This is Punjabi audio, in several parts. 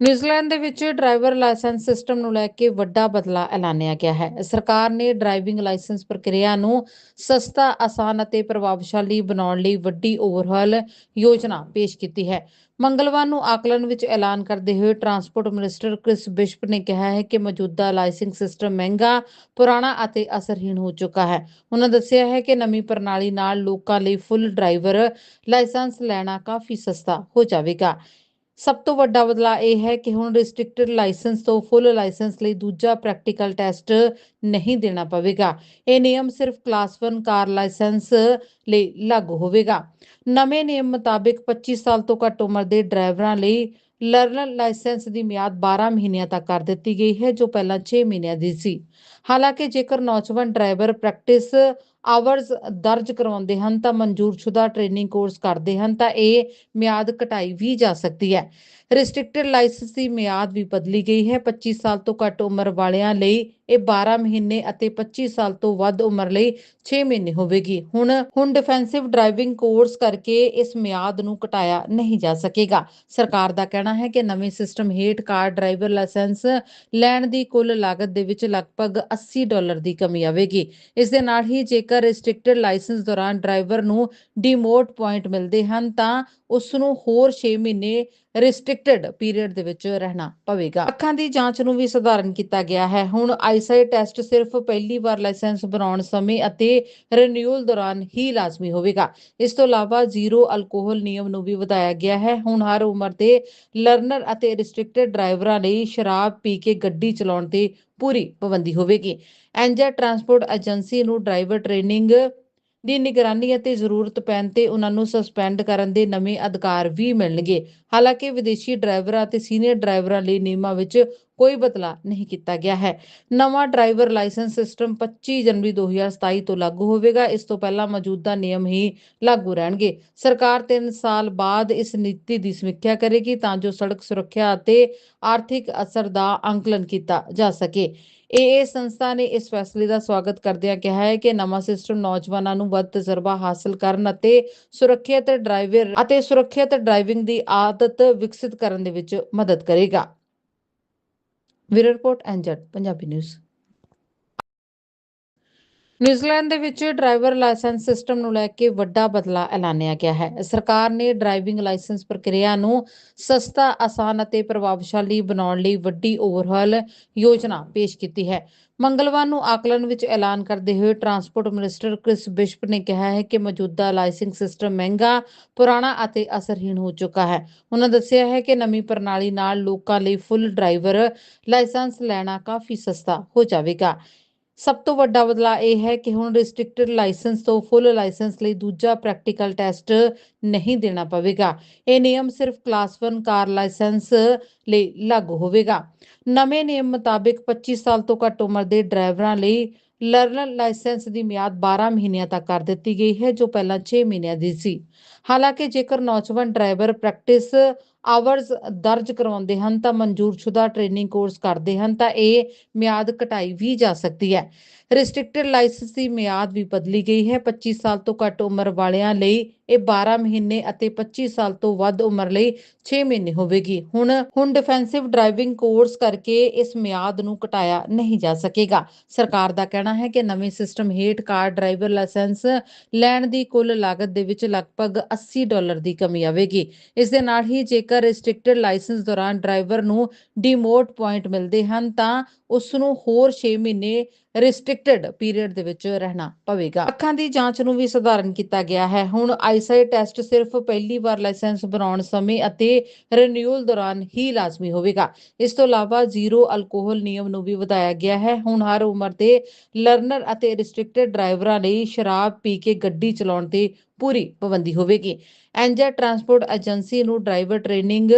ਨਿਊਜ਼ੀਲੈਂਡ ਦੇ ਵਿੱਚ ਡਰਾਈਵਰ ਲਾਇਸੈਂਸ ਸਿਸਟਮ ਨੂੰ ਲੈ ਕੇ ਵੱਡਾ ਬਦਲਾਅ ਐਲਾਨਿਆ ਗਿਆ ਹੈ। ਸਰਕਾਰ ਨੇ ਡਰਾਈਵਿੰਗ ਲਾਇਸੈਂਸ ਪ੍ਰਕਿਰਿਆ ਨੂੰ ਸਸਤਾ, ਆਸਾਨ ਅਤੇ ਪ੍ਰਭਾਵਸ਼ਾਲੀ ਬਣਾਉਣ ਲਈ ਵੱਡੀ ਓਵਰਹਾਲ ਯੋਜਨਾ ਪੇਸ਼ ਕੀਤੀ ਹੈ। ਮੰਗਲਵਾਰ ਨੂੰ ਆਕਲਨ ਵਿੱਚ ਐਲਾਨ ਕਰਦੇ ਹੋਏ ਟਰਾਂਸਪੋਰਟ ਮਿਨਿਸਟਰ ਕ੍ਰਿਸ ਬਿਸ਼ਪ ਨੇ ਕਿਹਾ ਹੈ ਕਿ ਮੌਜੂਦਾ ਲਾਇਸੈਂਸ ਸਿਸਟਮ ਮਹਿੰਗਾ, ਪੁਰਾਣਾ ਅਤੇ ਅਸਰਹੀਣ ਹੋ ਚੁੱਕਾ ਹੈ। ਉਹਨਾਂ ਦੱਸਿਆ ਹੈ ਕਿ ਨਵੀਂ ਪ੍ਰਣਾਲੀ ਨਾਲ ਲੋਕਾਂ ਲਈ ਫੁੱਲ ਡਰਾਈਵਰ ਲਾਇਸੈਂਸ ਲੈਣਾ ਕਾਫੀ ਸਸਤਾ ਹੋ ਜਾਵੇਗਾ। ਸਭ ਤੋਂ ਵੱਡਾ ਬਦਲਾਅ ਇਹ ਹੈ ਕਿ ਹੁਣ ਰਿਸਟ੍ਰਿਕਟਡ ਲਾਇਸੈਂਸ ਤੋਂ ਫੁੱਲ ਲਾਇਸੈਂਸ ਲਈ ਦੂਜਾ ਪ੍ਰੈਕਟੀਕਲ ਟੈਸਟ ਨਹੀਂ ਦੇਣਾ ਪਵੇਗਾ। ਇਹ ਨਿਯਮ ਸਿਰਫ ਕਲਾਸ 1 ਕਾਰ ਲਾਇਸੈਂਸ ਲਈ ਲਾਗੂ ਹੋਵੇਗਾ। ਨਵੇਂ ਨਿਯਮ ਮੁਤਾਬਿਕ 25 ਸਾਲ ਤੋਂ ਘੱਟ ਉਮਰ ਦੇ ਡਰਾਈਵਰਾਂ ਲਈ ਲਰਨਰ ਲਾਇਸੈਂਸ ਦੀ ਮਿਆਦ 12 ਮਹੀਨਿਆਂ ਤੱਕ ਕਰ ਦਿੱਤੀ ਗਈ ਹੈ, ਜੋ ਪਹਿਲਾਂ 6 ਮਹੀਨਿਆਂ ਦੀ ਸੀ। ਹਾਲਾਂਕਿ ਜੇਕਰ ਨੌਜਵਾਨ ਡਰਾਈਵਰ ਪ੍ਰੈਕਟਿਸ ਆਵਰਸ ਦਰਜ ਕਰਵਾਉਂਦੇ ਹਨ ਤਾਂ ਮਨਜ਼ੂਰਸ਼ੁਦਾ ਟ੍ਰੇਨਿੰਗ ਕੋਰਸ ਕਰਦੇ ਹਨ ਤਾਂ ਇਹ ਮਿਆਦ ਘਟਾਈ ਵੀ ਜਾ ਸਕਦੀ ਹੈ। ਰਿਸਟ੍ਰਿਕਟਡ ਲਾਇਸੈਂਸ ਦੀ ਮਿਆਦ ਵੀ ਬਦਲੀ ਗਈ ਹੈ। 25 ਸਾਲ ਤੋਂ ਘੱਟ ਉਮਰ ਵਾਲਿਆਂ ਲਈ ਇਹ 12 ਮਹੀਨੇ ਅਤੇ 25 ਸਾਲ ਤੋਂ ਵੱਧ ਉਮਰ ਲਈ 6 ਮਹੀਨੇ ਹੋਵੇਗੀ। ਹੁਣ ਹੁਣ ਡਿਫੈਂਸਿਵ ਡਰਾਈਵਿੰਗ ਕੋਰਸ ਕਰਕੇ ਇਸ ਮਿਆਦ ਨੂੰ ਘਟਾਇਆ ਨਹੀਂ ਜਾ ਸਕੇਗਾ। ਸਰਕਾਰ ਦਾ ਕਹਿਣਾ ਹੈ ਕਿ ਨਵੇਂ ਸਿਸਟਮ ਹੇਠ ਕਾਰ ਡਰਾਈਵਰ ਲਾਇਸੈਂਸ ਲੈਣ ਦੀ ਕੁੱਲ ਲਾਗਤ ਦੇ ਵਿੱਚ ਲਗਭਗ 80 ਡਾਲਰ ਦੀ ਕਮੀ ਆਵੇਗੀ। ਇਸ ਦੇ ਨਾਲ ਹੀ ਜੇਕਰ ਰਿਸਟ੍ਰਿਕਟਡ ਲਾਇਸੈਂਸ ਦੌਰਾਨ ਡਰਾਈਵਰ ਨੂੰ ਡੀਮੋਟ ਪੁਆਇੰਟ ਮਿਲਦੇ ਹਨ ਤਾਂ ਉਸ ਨੂੰ ਹੋਰ 6 ਮਹੀਨੇ ਰਿਸਟ੍ਰਿਕਟਡ ਪੀਰੀਅਡ ਦੇ ਵਿੱਚ ਰਹਿਣਾ ਪਵੇਗਾ। ਅੱਖਾਂ ਦੀ ਜਾਂਚ ਨੂੰ ਵੀ ਸਧਾਰਨ ਕੀਤਾ ਗਿਆ ਹੈ। ਹੁਣ ਆਈਸਾਈਟ ਟੈਸਟ ਸਿਰਫ ਪਹਿਲੀ ਵਾਰ ਲਾਇਸੈਂਸ ਬਣਾਉਣ ਸਮੇਂ ਅਤੇ ਰੀਨਿਊਅਲ ਦੌਰਾਨ ਹੀ ਲਾਜ਼ਮੀ ਹੋਵੇਗਾ। ਇਸ ਤੋਂ ਇਲਾਵਾ ਜ਼ੀਰੋ ਅਲਕੋਹਲ ਨਿਯਮ ਨੂੰ ਵੀ ਵਧਾਇਆ ਗਿਆ ਹੈ। ਹੁਣ ਹਰ ਉਮਰ ਦੇ ਲਰਨਰ ਅਤੇ ਰਿਸਟ੍ਰਿਕਟਡ ਡਰਾਈਵਰਾਂ ਲਈ ਸ਼ਰਾਬ ਪੀ ਕੇ ਗੱਡੀ ਚਲਾਉਣ ਤੇ ਪੂਰੀ ਪਾਬੰਦੀ ਹੋਵੇਗੀ। ਐਂਜਾ ਟਰਾਂਸਪੋਰਟ ਏਜੰਸੀ ਨੂੰ ਡਰਾਈਵਰ ਟ੍ਰੇਨਿੰਗ ਦੀ ਨਿਗਰਾਨੀ ਅਤੇ ਜ਼ਰੂਰਤ ਪੈਣ ਤੇ ਉਹਨਾਂ ਨੂੰ ਸਸਪੈਂਡ ਕਰਨ ਦੇ ਨਵੇਂ ਅਧਿਕਾਰ ਵੀ ਮਿਲਣਗੇ। ਹਾਲਾਂਕਿ ਵਿਦੇਸ਼ੀ ਡਰਾਈਵਰਾਂ ਅਤੇ ਸੀਨੀਅਰ ਡਰਾਈਵਰਾਂ ਲਈ ਨਿਯਮਾਂ ਵਿੱਚ ਕੋਈ ਬਦਲਾਅ ਨਹੀਂ ਕੀਤਾ ਗਿਆ ਹੈ। ਨਵਾਂ ਡਰਾਈਵਰ ਲਾਇਸੈਂਸ ਸਿਸਟਮ 25 ਜਨਵਰੀ 2027 ਤੋਂ ਲਾਗੂ ਹੋਵੇਗਾ। ਇਸ ਤੋਂ ਪਹਿਲਾਂ ਮੌਜੂਦਾ ਨਿਯਮ ਹੀ ਲਾਗੂ ਰਹਿਣਗੇ। ਸਰਕਾਰ 3 ਸਾਲ ਬਾਅਦ ਇਸ ਨੀਤੀ ਦੀ ਸਮੀਖਿਆ ਕਰੇਗੀ ਤਾਂ ਜੋ ਸੜਕ ਸੁਰੱਖਿਆ ਅਤੇ ਆਰਥਿਕ ਅਸਰ ਦਾ ਅੰਕਲਨ ਕੀਤਾ ਜਾ ਸਕੇ। ਏਏ ਸੰਸਥਾ ਨੇ ਇਸ ਫੈਸਲੇ ਦਾ ਸਵਾਗਤ ਕਰਦਿਆਂ ਕਿਹਾ ਹੈ ਕਿ ਨਵਾਂ ਸਿਸਟਮ ਨੌਜਵਾਨਾਂ ਨੂੰ ਵੱਧ ਤਜਰਬਾ ਹਾਸਲ ਕਰਨ ਅਤੇ ਸੁਰੱਖਿਅਤ ਡਰਾਈਵਰ ਅਤੇ ਸੁਰੱਖਿਅਤ ਡਰਾਈਵਿੰਗ ਦੀ ਆਦਤ ਵਿਕਸਿਤ ਕਰਨ ਦੇ ਵਿੱਚ ਮਦਦ ਕਰੇਗਾ। Bureau report NZ Punjabi news. New Zealand ਦੇ ਵਿੱਚ ਡਰਾਈਵਰ ਲਾਇਸੈਂਸ ਸਿਸਟਮ ਨੂੰ ਲੈ ਕੇ ਵੱਡਾ ਬਦਲਾਅ ਐਲਾਨਿਆ ਗਿਆ ਹੈ। ਸਰਕਾਰ ਨੇ ਡਰਾਈਵਿੰਗ ਲਾਇਸੈਂਸ ਪ੍ਰਕਿਰਿਆ ਨੂੰ ਸਸਤਾ, ਆਸਾਨ ਅਤੇ ਪ੍ਰਭਾਵਸ਼ਾਲੀ ਬਣਾਉਣ ਲਈ ਵੱਡੀ ਓਵਰਹਾਲ ਯੋਜਨਾ ਪੇਸ਼ ਕੀਤੀ ਹੈ। ਮੰਗਲਵਾਰ ਨੂੰ ਆਕਲਨ ਵਿੱਚ ਐਲਾਨ ਕਰਦੇ ਹੋਏ ਟਰਾਂਸਪੋਰਟ ਮਿਨਿਸਟਰ ਕ੍ਰਿਸ ਬਿਸ਼ਪ ਨੇ ਕਿਹਾ ਹੈ ਕਿ ਮੌਜੂਦਾ ਲਾਇਸੈਂਸ ਸਿਸਟਮ ਮਹਿੰਗਾ, ਪੁਰਾਣਾ ਅਤੇ ਅਸਰਹੀਣ ਹੋ ਚੁੱਕਾ ਹੈ। ਉਹਨਾਂ ਦੱਸਿਆ ਹੈ ਕਿ ਨਵੀਂ ਪ੍ਰਣਾਲੀ ਨਾਲ ਲੋਕਾਂ ਲਈ ਫੁੱਲ ਡਰਾਈਵਰ ਲਾਇਸੈਂਸ ਲੈਣਾ ਕਾਫੀ ਸਸਤਾ ਹੋ ਜਾਵੇਗਾ। ਸਭ ਤੋਂ ਵੱਡਾ ਬਦਲਾਅ ਇਹ ਹੈ ਕਿ ਹੁਣ ਰਿਸਟ੍ਰਿਕਟਡ ਲਾਇਸੈਂਸ ਤੋਂ ਫੁੱਲ ਲਾਇਸੈਂਸ ਲਈ ਦੂਜਾ ਪ੍ਰੈਕਟੀਕਲ ਟੈਸਟ ਨਹੀਂ ਦੇਣਾ ਪਵੇਗਾ। ਇਹ ਨਿਯਮ ਸਿਰਫ ਕਲਾਸ 1 ਕਾਰ ਲਾਇਸੈਂਸ ਲਈ ਲਾਗੂ ਹੋਵੇਗਾ। ਨਵੇਂ ਨਿਯਮ ਮੁਤਾਬਿਕ 25 ਸਾਲ ਤੋਂ ਘੱਟ ਉਮਰ ਦੇ ਡਰਾਈਵਰਾਂ ਲਈ ਲਰਨਰ ਲਾਇਸੈਂਸ ਦੀ ਮਿਆਦ 12 ਮਹੀਨਿਆਂ ਤੱਕ ਕਰ ਦਿੱਤੀ ਗਈ ਹੈ, ਜੋ ਪਹਿਲਾਂ 6 ਮਹੀਨਿਆਂ ਦੀ ਸੀ। ਹਾਲਾਂਕਿ ਜੇਕਰ ਨੌਜਵਾਨ ਡਰਾਈਵਰ ਪ੍ਰੈਕਟਿਸ ਆਵਰਸ ਦਰਜ ਕਰਵਾਉਂਦੇ ਹਨ ਤਾਂ ਮਨਜ਼ੂਰਸ਼ੁਦਾ ਟ੍ਰੇਨਿੰਗ ਕੋਰਸ ਕਰਦੇ ਹਨ ਤਾਂ ਇਹ ਮਿਆਦ ਘਟਾਈ ਵੀ ਜਾ ਸਕਦੀ ਹੈ। ਰਿਸਟ੍ਰਿਕਟਡ ਲਾਇਸੈਂਸ ਦੀ ਮਿਆਦ ਵੀ ਬਦਲੀ ਗਈ ਹੈ। 25 ਸਾਲ ਤੋਂ ਘੱਟ ਉਮਰ ਵਾਲਿਆਂ ਲਈ ਇਹ 12 ਮਹੀਨੇ ਅਤੇ 25 ਸਾਲ ਤੋਂ ਵੱਧ ਉਮਰ ਲਈ 6 ਮਹੀਨੇ ਹੋਵੇਗੀ। ਹੁਣ ਹੁਣ ਡਿਫੈਂਸਿਵ ਡਰਾਈਵਿੰਗ ਕੋਰਸ ਕਰਕੇ ਇਸ ਮਿਆਦ ਨੂੰ ਘਟਾਇਆ ਨਹੀਂ ਜਾ ਸਕੇਗਾ। ਸਰਕਾਰ ਦਾ ਕਹਿਣਾ ਹੈ ਕਿ ਨਵੇਂ ਸਿਸਟਮ ਹੇਠ ਕਾਰ ਡਰਾਈਵਰ ਲਾਇਸੈਂਸ ਲੈਣ ਦੀ ਕੁੱਲ ਲਾਗਤ ਦੇ ਵਿੱਚ ਲਗਭਗ 80 ਡਾਲਰ ਦੀ ਕਮੀ ਆਵੇਗੀ। ਇਸ ਦੇ ਨਾਲ ਹੀ ਜੇਕਰ ਰਿਸਟ੍ਰਿਕਟਡ ਲਾਇਸੈਂਸ ਦੌਰਾਨ ਡਰਾਈਵਰ ਨੂੰ ਡੀਮੋਟ ਪੁਆਇੰਟ ਮਿਲਦੇ ਹਨ ਤਾਂ ਉਸ ਨੂੰ ਹੋਰ 6 ਮਹੀਨੇ ਰਿਸਟ੍ਰਿਕਟਡ ਪੀਰੀਅਡ ਦੇ ਵਿੱਚ ਰਹਿਣਾ ਪਵੇਗਾ। ਅੱਖਾਂ ਦੀ ਜਾਂਚ ਨੂੰ ਵੀ ਸਧਾਰਨ ਕੀਤਾ ਗਿਆ ਹੈ। ਹੁਣ ਆਈਸਾਈਟ ਟੈਸਟ ਸਿਰਫ ਪਹਿਲੀ ਵਾਰ ਲਾਇਸੈਂਸ ਬਣਾਉਣ ਸਮੇਂ ਅਤੇ ਰੀਨਿਊਅਲ ਦੌਰਾਨ ਹੀ ਲਾਜ਼ਮੀ ਹੋਵੇਗਾ। ਇਸ ਤੋਂ ਇਲਾਵਾ ਜ਼ੀਰੋ ਅਲਕੋਹਲ ਨਿਯਮ ਨੂੰ ਵੀ ਵਧਾਇਆ ਗਿਆ ਹੈ। ਹੁਣ ਹਰ ਉਮਰ ਦੇ ਲਰਨਰ ਅਤੇ ਰਿਸਟ੍ਰਿਕਟਡ ਡਰਾਈਵਰਾਂ ਲਈ ਸ਼ਰਾਬ ਪੀ ਕੇ ਗੱਡੀ ਚਲਾਉਣ ਤੇ ਪੂਰੀ ਪਾਬੰਦੀ ਹੋਵੇਗੀ। ਐਂਜਾ ਟਰਾਂਸਪੋਰਟ ਏਜੰਸੀ ਨੂੰ ਡਰਾਈਵਰ ਟ੍ਰੇਨਿੰਗ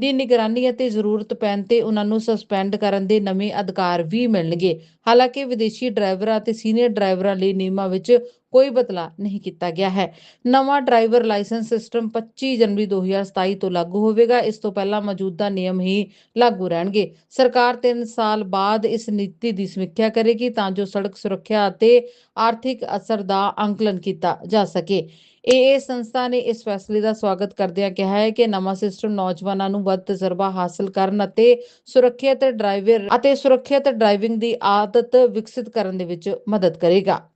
ਦੀ ਨਿਗਰਾਨੀ ਅਤੇ ਜ਼ਰੂਰਤ ਪੈਣ ਤੇ ਉਹਨਾਂ ਨੂੰ ਸਸਪੈਂਡ ਕਰਨ ਦੇ ਨਵੇਂ ਅਧਿਕਾਰ ਵੀ ਮਿਲਣਗੇ। ਹਾਲਾਂਕਿ ਵਿਦੇਸ਼ੀ ਡਰਾਈਵਰਾਂ ਅਤੇ ਸੀਨੀਅਰ ਡਰਾਈਵਰਾਂ ਲਈ ਨਿਯਮਾਂ ਵਿੱਚ ਕੋਈ ਬਦਲਾਅ ਨਹੀਂ ਕੀਤਾ ਗਿਆ ਹੈ। ਨਵਾਂ ਡਰਾਈਵਰ ਲਾਇਸੈਂਸ ਸਿਸਟਮ 25 ਜਨਵਰੀ 2027 ਤੋਂ ਲਾਗੂ ਹੋਵੇਗਾ। ਇਸ ਤੋਂ ਪਹਿਲਾਂ ਮੌਜੂਦਾ ਨਿਯਮ ਹੀ ਲਾਗੂ ਰਹਿਣਗੇ। ਸਰਕਾਰ 3 ਸਾਲ ਬਾਅਦ ਇਸ ਨੀਤੀ ਦੀ ਸਮੀਖਿਆ ਕਰੇਗੀ ਤਾਂ ਜੋ ਸੜਕ ਸੁਰੱਖਿਆ ਅਤੇ ਆਰਥਿਕ ਅਸਰ ਦਾ ਅੰਕਲਨ ਕੀਤਾ ਜਾ ਸਕੇ। ਏਏ ਸੰਸਥਾ ਨੇ ਇਸ ਫੈਸਲੇ ਦਾ ਸਵਾਗਤ ਕਰਦਿਆਂ ਕਿਹਾ ਹੈ ਕਿ ਨਵਾਂ ਸਿਸਟਮ ਨੌਜਵਾਨਾਂ ਨੂੰ ਵੱਧ ਤਜਰਬਾ ਹਾਸਲ ਕਰਨ ਅਤੇ ਸੁਰੱਖਿਅਤ ਡਰਾਈਵਰ ਅਤੇ ਸੁਰੱਖਿਅਤ ਡਰਾਈਵਿੰਗ ਦੀ ਆਦਤ ਵਿਕਸਿਤ ਕਰਨ ਦੇ ਵਿੱਚ ਮਦਦ ਕਰੇਗਾ।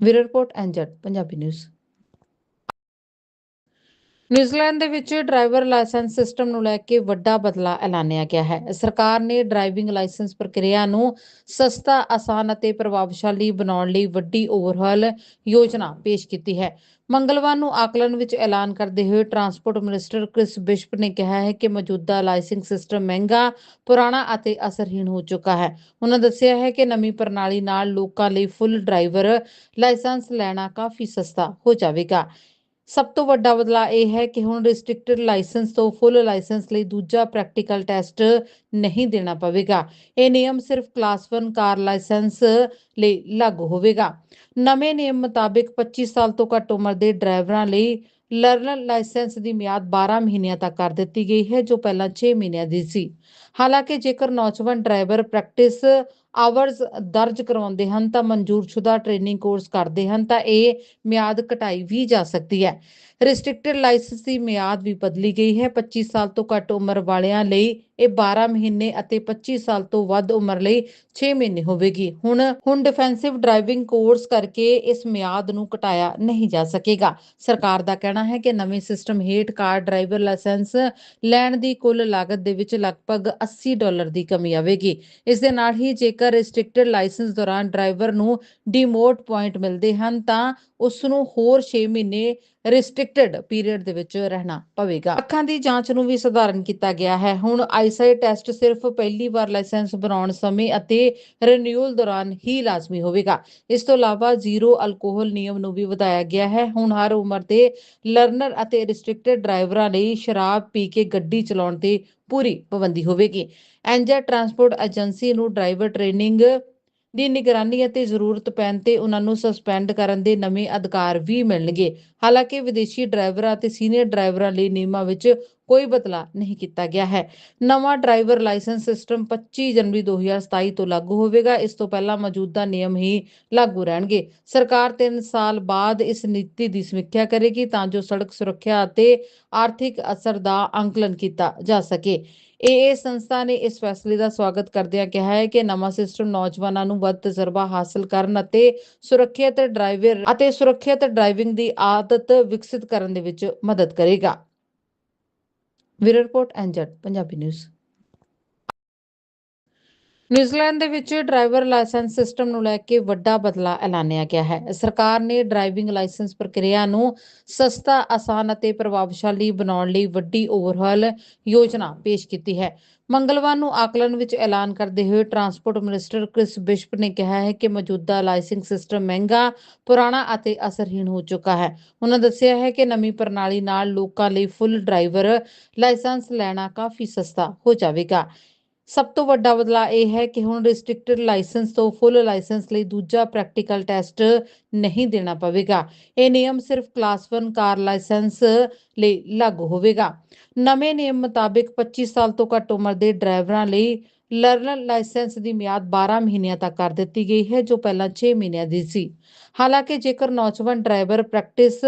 Bureau report NZ Punjabi news. New Zealand ਦੇ ਵਿੱਚ ਡਰਾਈਵਰ ਲਾਇਸੈਂਸ ਸਿਸਟਮ ਨੂੰ ਲੈ ਕੇ ਵੱਡਾ ਬਦਲਾਅ ਐਲਾਨਿਆ ਗਿਆ ਹੈ। ਸਰਕਾਰ ਨੇ ਡਰਾਈਵਿੰਗ ਲਾਇਸੈਂਸ ਪ੍ਰਕਿਰਿਆ ਨੂੰ ਸਸਤਾ, ਆਸਾਨ ਅਤੇ ਪ੍ਰਭਾਵਸ਼ਾਲੀ ਬਣਾਉਣ ਲਈ ਵੱਡੀ ਓਵਰਹਾਲ ਯੋਜਨਾ ਪੇਸ਼ ਕੀਤੀ ਹੈ। ਮੰਗਲਵਾਰ ਨੂੰ ਆਕਲਨ ਵਿੱਚ ਐਲਾਨ ਕਰਦੇ ਹੋਏ ਟਰਾਂਸਪੋਰਟ ਮਿਨਿਸਟਰ ਕ੍ਰਿਸ ਬਿਸ਼ਪ ਨੇ ਕਿਹਾ ਹੈ ਕਿ ਮੌਜੂਦਾ ਲਾਇਸੈਂਸ ਸਿਸਟਮ ਮਹਿੰਗਾ, ਪੁਰਾਣਾ ਅਤੇ ਅਸਰਹੀਣ ਹੋ ਚੁੱਕਾ ਹੈ। ਉਹਨਾਂ ਦੱਸਿਆ ਹੈ ਕਿ ਨਵੀਂ ਪ੍ਰਣਾਲੀ ਨਾਲ ਲੋਕਾਂ ਲਈ ਫੁੱਲ ਡਰਾਈਵਰ ਲਾਇਸੈਂਸ ਲੈਣਾ ਕਾਫੀ ਸਸਤਾ ਹੋ ਜਾਵੇਗਾ। ਸਭ ਤੋਂ ਵੱਡਾ ਬਦਲਾਅ ਇਹ ਹੈ ਕਿ ਹੁਣ ਰਿਸਟ੍ਰਿਕਟਡ ਲਾਇਸੈਂਸ ਤੋਂ ਫੁੱਲ ਲਾਇਸੈਂਸ ਲਈ ਦੂਜਾ ਪ੍ਰੈਕਟੀਕਲ ਟੈਸਟ ਨਹੀਂ ਦੇਣਾ ਪਵੇਗਾ। ਇਹ ਨਿਯਮ ਸਿਰਫ ਕਲਾਸ 1 ਕਾਰ ਲਾਇਸੈਂਸ ਲਈ ਲਾਗੂ ਹੋਵੇਗਾ। ਨਵੇਂ ਨਿਯਮ ਮੁਤਾਬਿਕ 25 ਸਾਲ ਤੋਂ ਘੱਟ ਉਮਰ ਦੇ ਡਰਾਈਵਰਾਂ ਲਈ ਲਰਨਰ ਲਾਇਸੈਂਸ ਦੀ ਮਿਆਦ 12 ਮਹੀਨਿਆਂ ਤੱਕ ਕਰ ਦਿੱਤੀ ਗਈ ਹੈ, ਜੋ ਪਹਿਲਾਂ 6 ਮਹੀਨਿਆਂ ਦੀ ਸੀ। ਹਾਲਾਂਕਿ ਜੇਕਰ ਨੌਜਵਾਨ ਡਰਾਈਵਰ ਪ੍ਰੈਕਟਿਸ ਆਵਰਸ ਦਰਜ ਕਰਵਾਉਂਦੇ ਹਨ ਤਾਂ ਮਨਜ਼ੂਰਸ਼ੁਦਾ ਟ੍ਰੇਨਿੰਗ ਕੋਰਸ ਕਰਦੇ ਹਨ ਤਾਂ ਇਹ ਮਿਆਦ ਘਟਾਈ ਵੀ ਜਾ ਸਕਦੀ ਹੈ। ਰਿਸਟ੍ਰਿਕਟਡ ਲਾਇਸੈਂਸ ਦੀ ਮਿਆਦ ਵੀ ਬਦਲੀ ਗਈ ਹੈ। 25 ਸਾਲ ਤੋਂ ਘੱਟ ਉਮਰ ਵਾਲਿਆਂ ਲਈ ਇਹ 12 ਮਹੀਨੇ ਅਤੇ 25 ਸਾਲ ਤੋਂ ਵੱਧ ਉਮਰ ਲਈ 6 ਮਹੀਨੇ ਹੋਵੇਗੀ। ਹੁਣ ਹੁਣ ਡਿਫੈਂਸਿਵ ਡਰਾਈਵਿੰਗ ਕੋਰਸ ਕਰਕੇ ਇਸ ਮਿਆਦ ਨੂੰ ਘਟਾਇਆ ਨਹੀਂ ਜਾ ਸਕੇਗਾ। ਸਰਕਾਰ ਦਾ ਕਹਿਣਾ ਹੈ ਕਿ ਨਵੇਂ ਸਿਸਟਮ ਹੇਠ ਕਾਰ ਡਰਾਈਵਰ ਲਾਇਸੈਂਸ ਲੈਣ ਦੀ ਕੁੱਲ ਲਾਗਤ ਦੇ ਵਿੱਚ ਲਗਭਗ 80 ਡਾਲਰ ਦੀ ਕਮੀ ਆਵੇਗੀ। ਇਸ ਦੇ ਨਾਲ ਹੀ ਜੇਕਰ ਰਿਸਟ੍ਰਿਕਟਡ ਲਾਇਸੈਂਸ ਦੌਰਾਨ ਡਰਾਈਵਰ ਨੂੰ ਡੀਮੋਟ ਪੁਆਇੰਟ ਮਿਲਦੇ ਹਨ ਤਾਂ ਉਸ ਨੂੰ ਹੋਰ 6 ਮਹੀਨੇ ਰਿਸਟ੍ਰਿਕਟਡ ਪੀਰੀਅਡ ਦੇ ਵਿੱਚ ਰਹਿਣਾ ਪਵੇਗਾ। ਅੱਖਾਂ ਦੀ ਜਾਂਚ ਨੂੰ ਵੀ ਸਧਾਰਨ ਕੀਤਾ ਗਿਆ ਹੈ। ਹੁਣ ਆਈਸਾਈਟ ਟੈਸਟ ਸਿਰਫ ਪਹਿਲੀ ਵਾਰ ਲਾਇਸੈਂਸ ਬਣਾਉਣ ਸਮੇਂ ਅਤੇ ਰੀਨਿਊਅਲ ਦੌਰਾਨ ਹੀ ਲਾਜ਼ਮੀ ਹੋਵੇਗਾ। ਇਸ ਤੋਂ ਇਲਾਵਾ ਜ਼ੀਰੋ ਅਲਕੋਹਲ ਨਿਯਮ ਨੂੰ ਵੀ ਵਧਾਇਆ ਗਿਆ ਹੈ। ਹੁਣ ਹਰ ਉਮਰ ਦੇ ਲਰਨਰ ਅਤੇ ਰਿਸਟ੍ਰਿਕਟਡ ਡਰਾਈਵਰਾਂ ਲਈ ਸ਼ਰਾਬ ਪੀ ਕੇ ਗੱਡੀ ਚਲਾਉਣ ਤੇ ਪੂਰੀ ਪਾਬੰਦੀ ਹੋਵੇਗੀ। ਐਨਜੇ ਟਰਾਂਸਪੋਰਟ ਏਜੰਸੀ ਨੂੰ ਡਰਾਈਵਰ ਟ੍ਰੇਨਿੰਗ ਦੀ ਨਿਗਰਾਨੀ ਅਤੇ ਜ਼ਰੂਰਤ ਪੈਣ ਤੇ ਉਹਨਾਂ ਨੂੰ ਸਸਪੈਂਡ ਕਰਨ ਦੇ ਨਵੇਂ ਅਧਿਕਾਰ ਵੀ ਮਿਲਣਗੇ। ਹਾਲਾਂਕਿ ਵਿਦੇਸ਼ੀ ਡਰਾਈਵਰਾਂ ਅਤੇ ਸੀਨੀਅਰ ਡਰਾਈਵਰਾਂ ਲਈ ਨਿਯਮਾਂ ਵਿੱਚ ਕੋਈ ਬਦਲਾਅ ਨਹੀਂ ਕੀਤਾ ਗਿਆ ਹੈ। ਨਵਾਂ ਡਰਾਈਵਰ ਲਾਇਸੈਂਸ ਸਿਸਟਮ 25 ਜਨਵਰੀ 2027 ਤੋਂ ਲਾਗੂ ਹੋਵੇਗਾ। ਇਸ ਤੋਂ ਪਹਿਲਾਂ ਮੌਜੂਦਾ ਨਿਯਮ ਹੀ ਲਾਗੂ ਰਹਿਣਗੇ। ਸਰਕਾਰ 3 ਸਾਲ ਬਾਅਦ ਇਸ ਨੀਤੀ ਦੀ ਸਮੀਖਿਆ ਕਰੇਗੀ ਤਾਂ ਜੋ ਸੜਕ ਸੁਰੱਖਿਆ ਅਤੇ ਆਰਥਿਕ ਅਸਰ ਦਾ ਅੰਕਲਨ ਕੀਤਾ ਜਾ ਸਕੇ। ਏਏ ਸੰਸਥਾ ਨੇ ਇਸ ਫੈਸਲੇ ਦਾ ਸਵਾਗਤ ਕਰਦਿਆਂ ਕਿਹਾ ਹੈ ਕਿ ਨਵਾਂ ਸਿਸਟਮ ਨੌਜਵਾਨਾਂ ਨੂੰ ਵੱਧ ਤਜਰਬਾ ਹਾਸਲ ਕਰਨ ਅਤੇ ਸੁਰੱਖਿਅਤ ਡਰਾਈਵਰ ਅਤੇ ਸੁਰੱਖਿਅਤ ਡਰਾਈਵਿੰਗ ਦੀ ਆਦਤ ਵਿਕਸਿਤ ਕਰਨ ਦੇ ਵਿੱਚ ਮਦਦ ਕਰੇਗਾ। Bureau report NZ Punjabi news. New Zealand ਦੇ ਵਿੱਚ ਡਰਾਈਵਰ ਲਾਇਸੈਂਸ ਸਿਸਟਮ ਨੂੰ ਲੈ ਕੇ ਵੱਡਾ ਬਦਲਾਅ ਐਲਾਨਿਆ ਗਿਆ ਹੈ। ਸਰਕਾਰ ਨੇ ਡਰਾਈਵਿੰਗ ਲਾਇਸੈਂਸ ਪ੍ਰਕਿਰਿਆ ਨੂੰ ਸਸਤਾ, ਆਸਾਨ ਅਤੇ ਪ੍ਰਭਾਵਸ਼ਾਲੀ ਬਣਾਉਣ ਲਈ ਵੱਡੀ ਓਵਰਹਾਲ ਯੋਜਨਾ ਪੇਸ਼ ਕੀਤੀ ਹੈ। ਮੰਗਲਵਾਰ ਨੂੰ ਆਕਲਨ ਵਿੱਚ ਐਲਾਨ ਕਰਦੇ ਹੋਏ ਟਰਾਂਸਪੋਰਟ ਮਿਨਿਸਟਰ ਕ੍ਰਿਸ ਬਿਸ਼ਪ ਨੇ ਕਿਹਾ ਹੈ ਕਿ ਮੌਜੂਦਾ ਲਾਇਸੈਂਸ ਸਿਸਟਮ ਮਹਿੰਗਾ, ਪੁਰਾਣਾ ਅਤੇ ਅਸਰਹੀਣ ਹੋ ਚੁੱਕਾ ਹੈ। ਉਹਨਾਂ ਦੱਸਿਆ ਹੈ ਕਿ ਨਵੀਂ ਪ੍ਰਣਾਲੀ ਨਾਲ ਲੋਕਾਂ ਲਈ ਫੁੱਲ ਡਰਾਈਵਰ ਲਾਇਸੈਂਸ ਲੈਣਾ ਕਾਫੀ ਸਸਤਾ ਹੋ ਜਾਵੇਗਾ। ਸਭ ਤੋਂ ਵੱਡਾ ਬਦਲਾਅ ਇਹ ਹੈ ਕਿ ਹੁਣ ਰਿਸਟ੍ਰਿਕਟਡ ਲਾਇਸੈਂਸ ਤੋਂ ਫੁੱਲ ਲਾਇਸੈਂਸ ਲਈ ਦੂਜਾ ਪ੍ਰੈਕਟੀਕਲ ਟੈਸਟ ਨਹੀਂ ਦੇਣਾ ਪਵੇਗਾ। ਇਹ ਨਿਯਮ ਸਿਰਫ ਕਲਾਸ 1 ਕਾਰ ਲਾਇਸੈਂਸ ਲਈ ਲਾਗੂ ਹੋਵੇਗਾ। ਨਵੇਂ ਨਿਯਮ ਮੁਤਾਬਿਕ 25 ਸਾਲ ਤੋਂ ਘੱਟ ਉਮਰ ਦੇ ਡਰਾਈਵਰਾਂ ਲਈ ਲਰਨਰ ਲਾਇਸੈਂਸ ਦੀ ਮਿਆਦ 12 ਮਹੀਨਿਆਂ ਤੱਕ ਕਰ ਦਿੱਤੀ ਗਈ ਹੈ, ਜੋ ਪਹਿਲਾਂ 6 ਮਹੀਨਿਆਂ ਦੀ ਸੀ। ਹਾਲਾਂਕਿ ਜੇਕਰ ਨੌਜਵਾਨ ਡਰਾਈਵਰ ਪ੍ਰੈਕਟਿਸ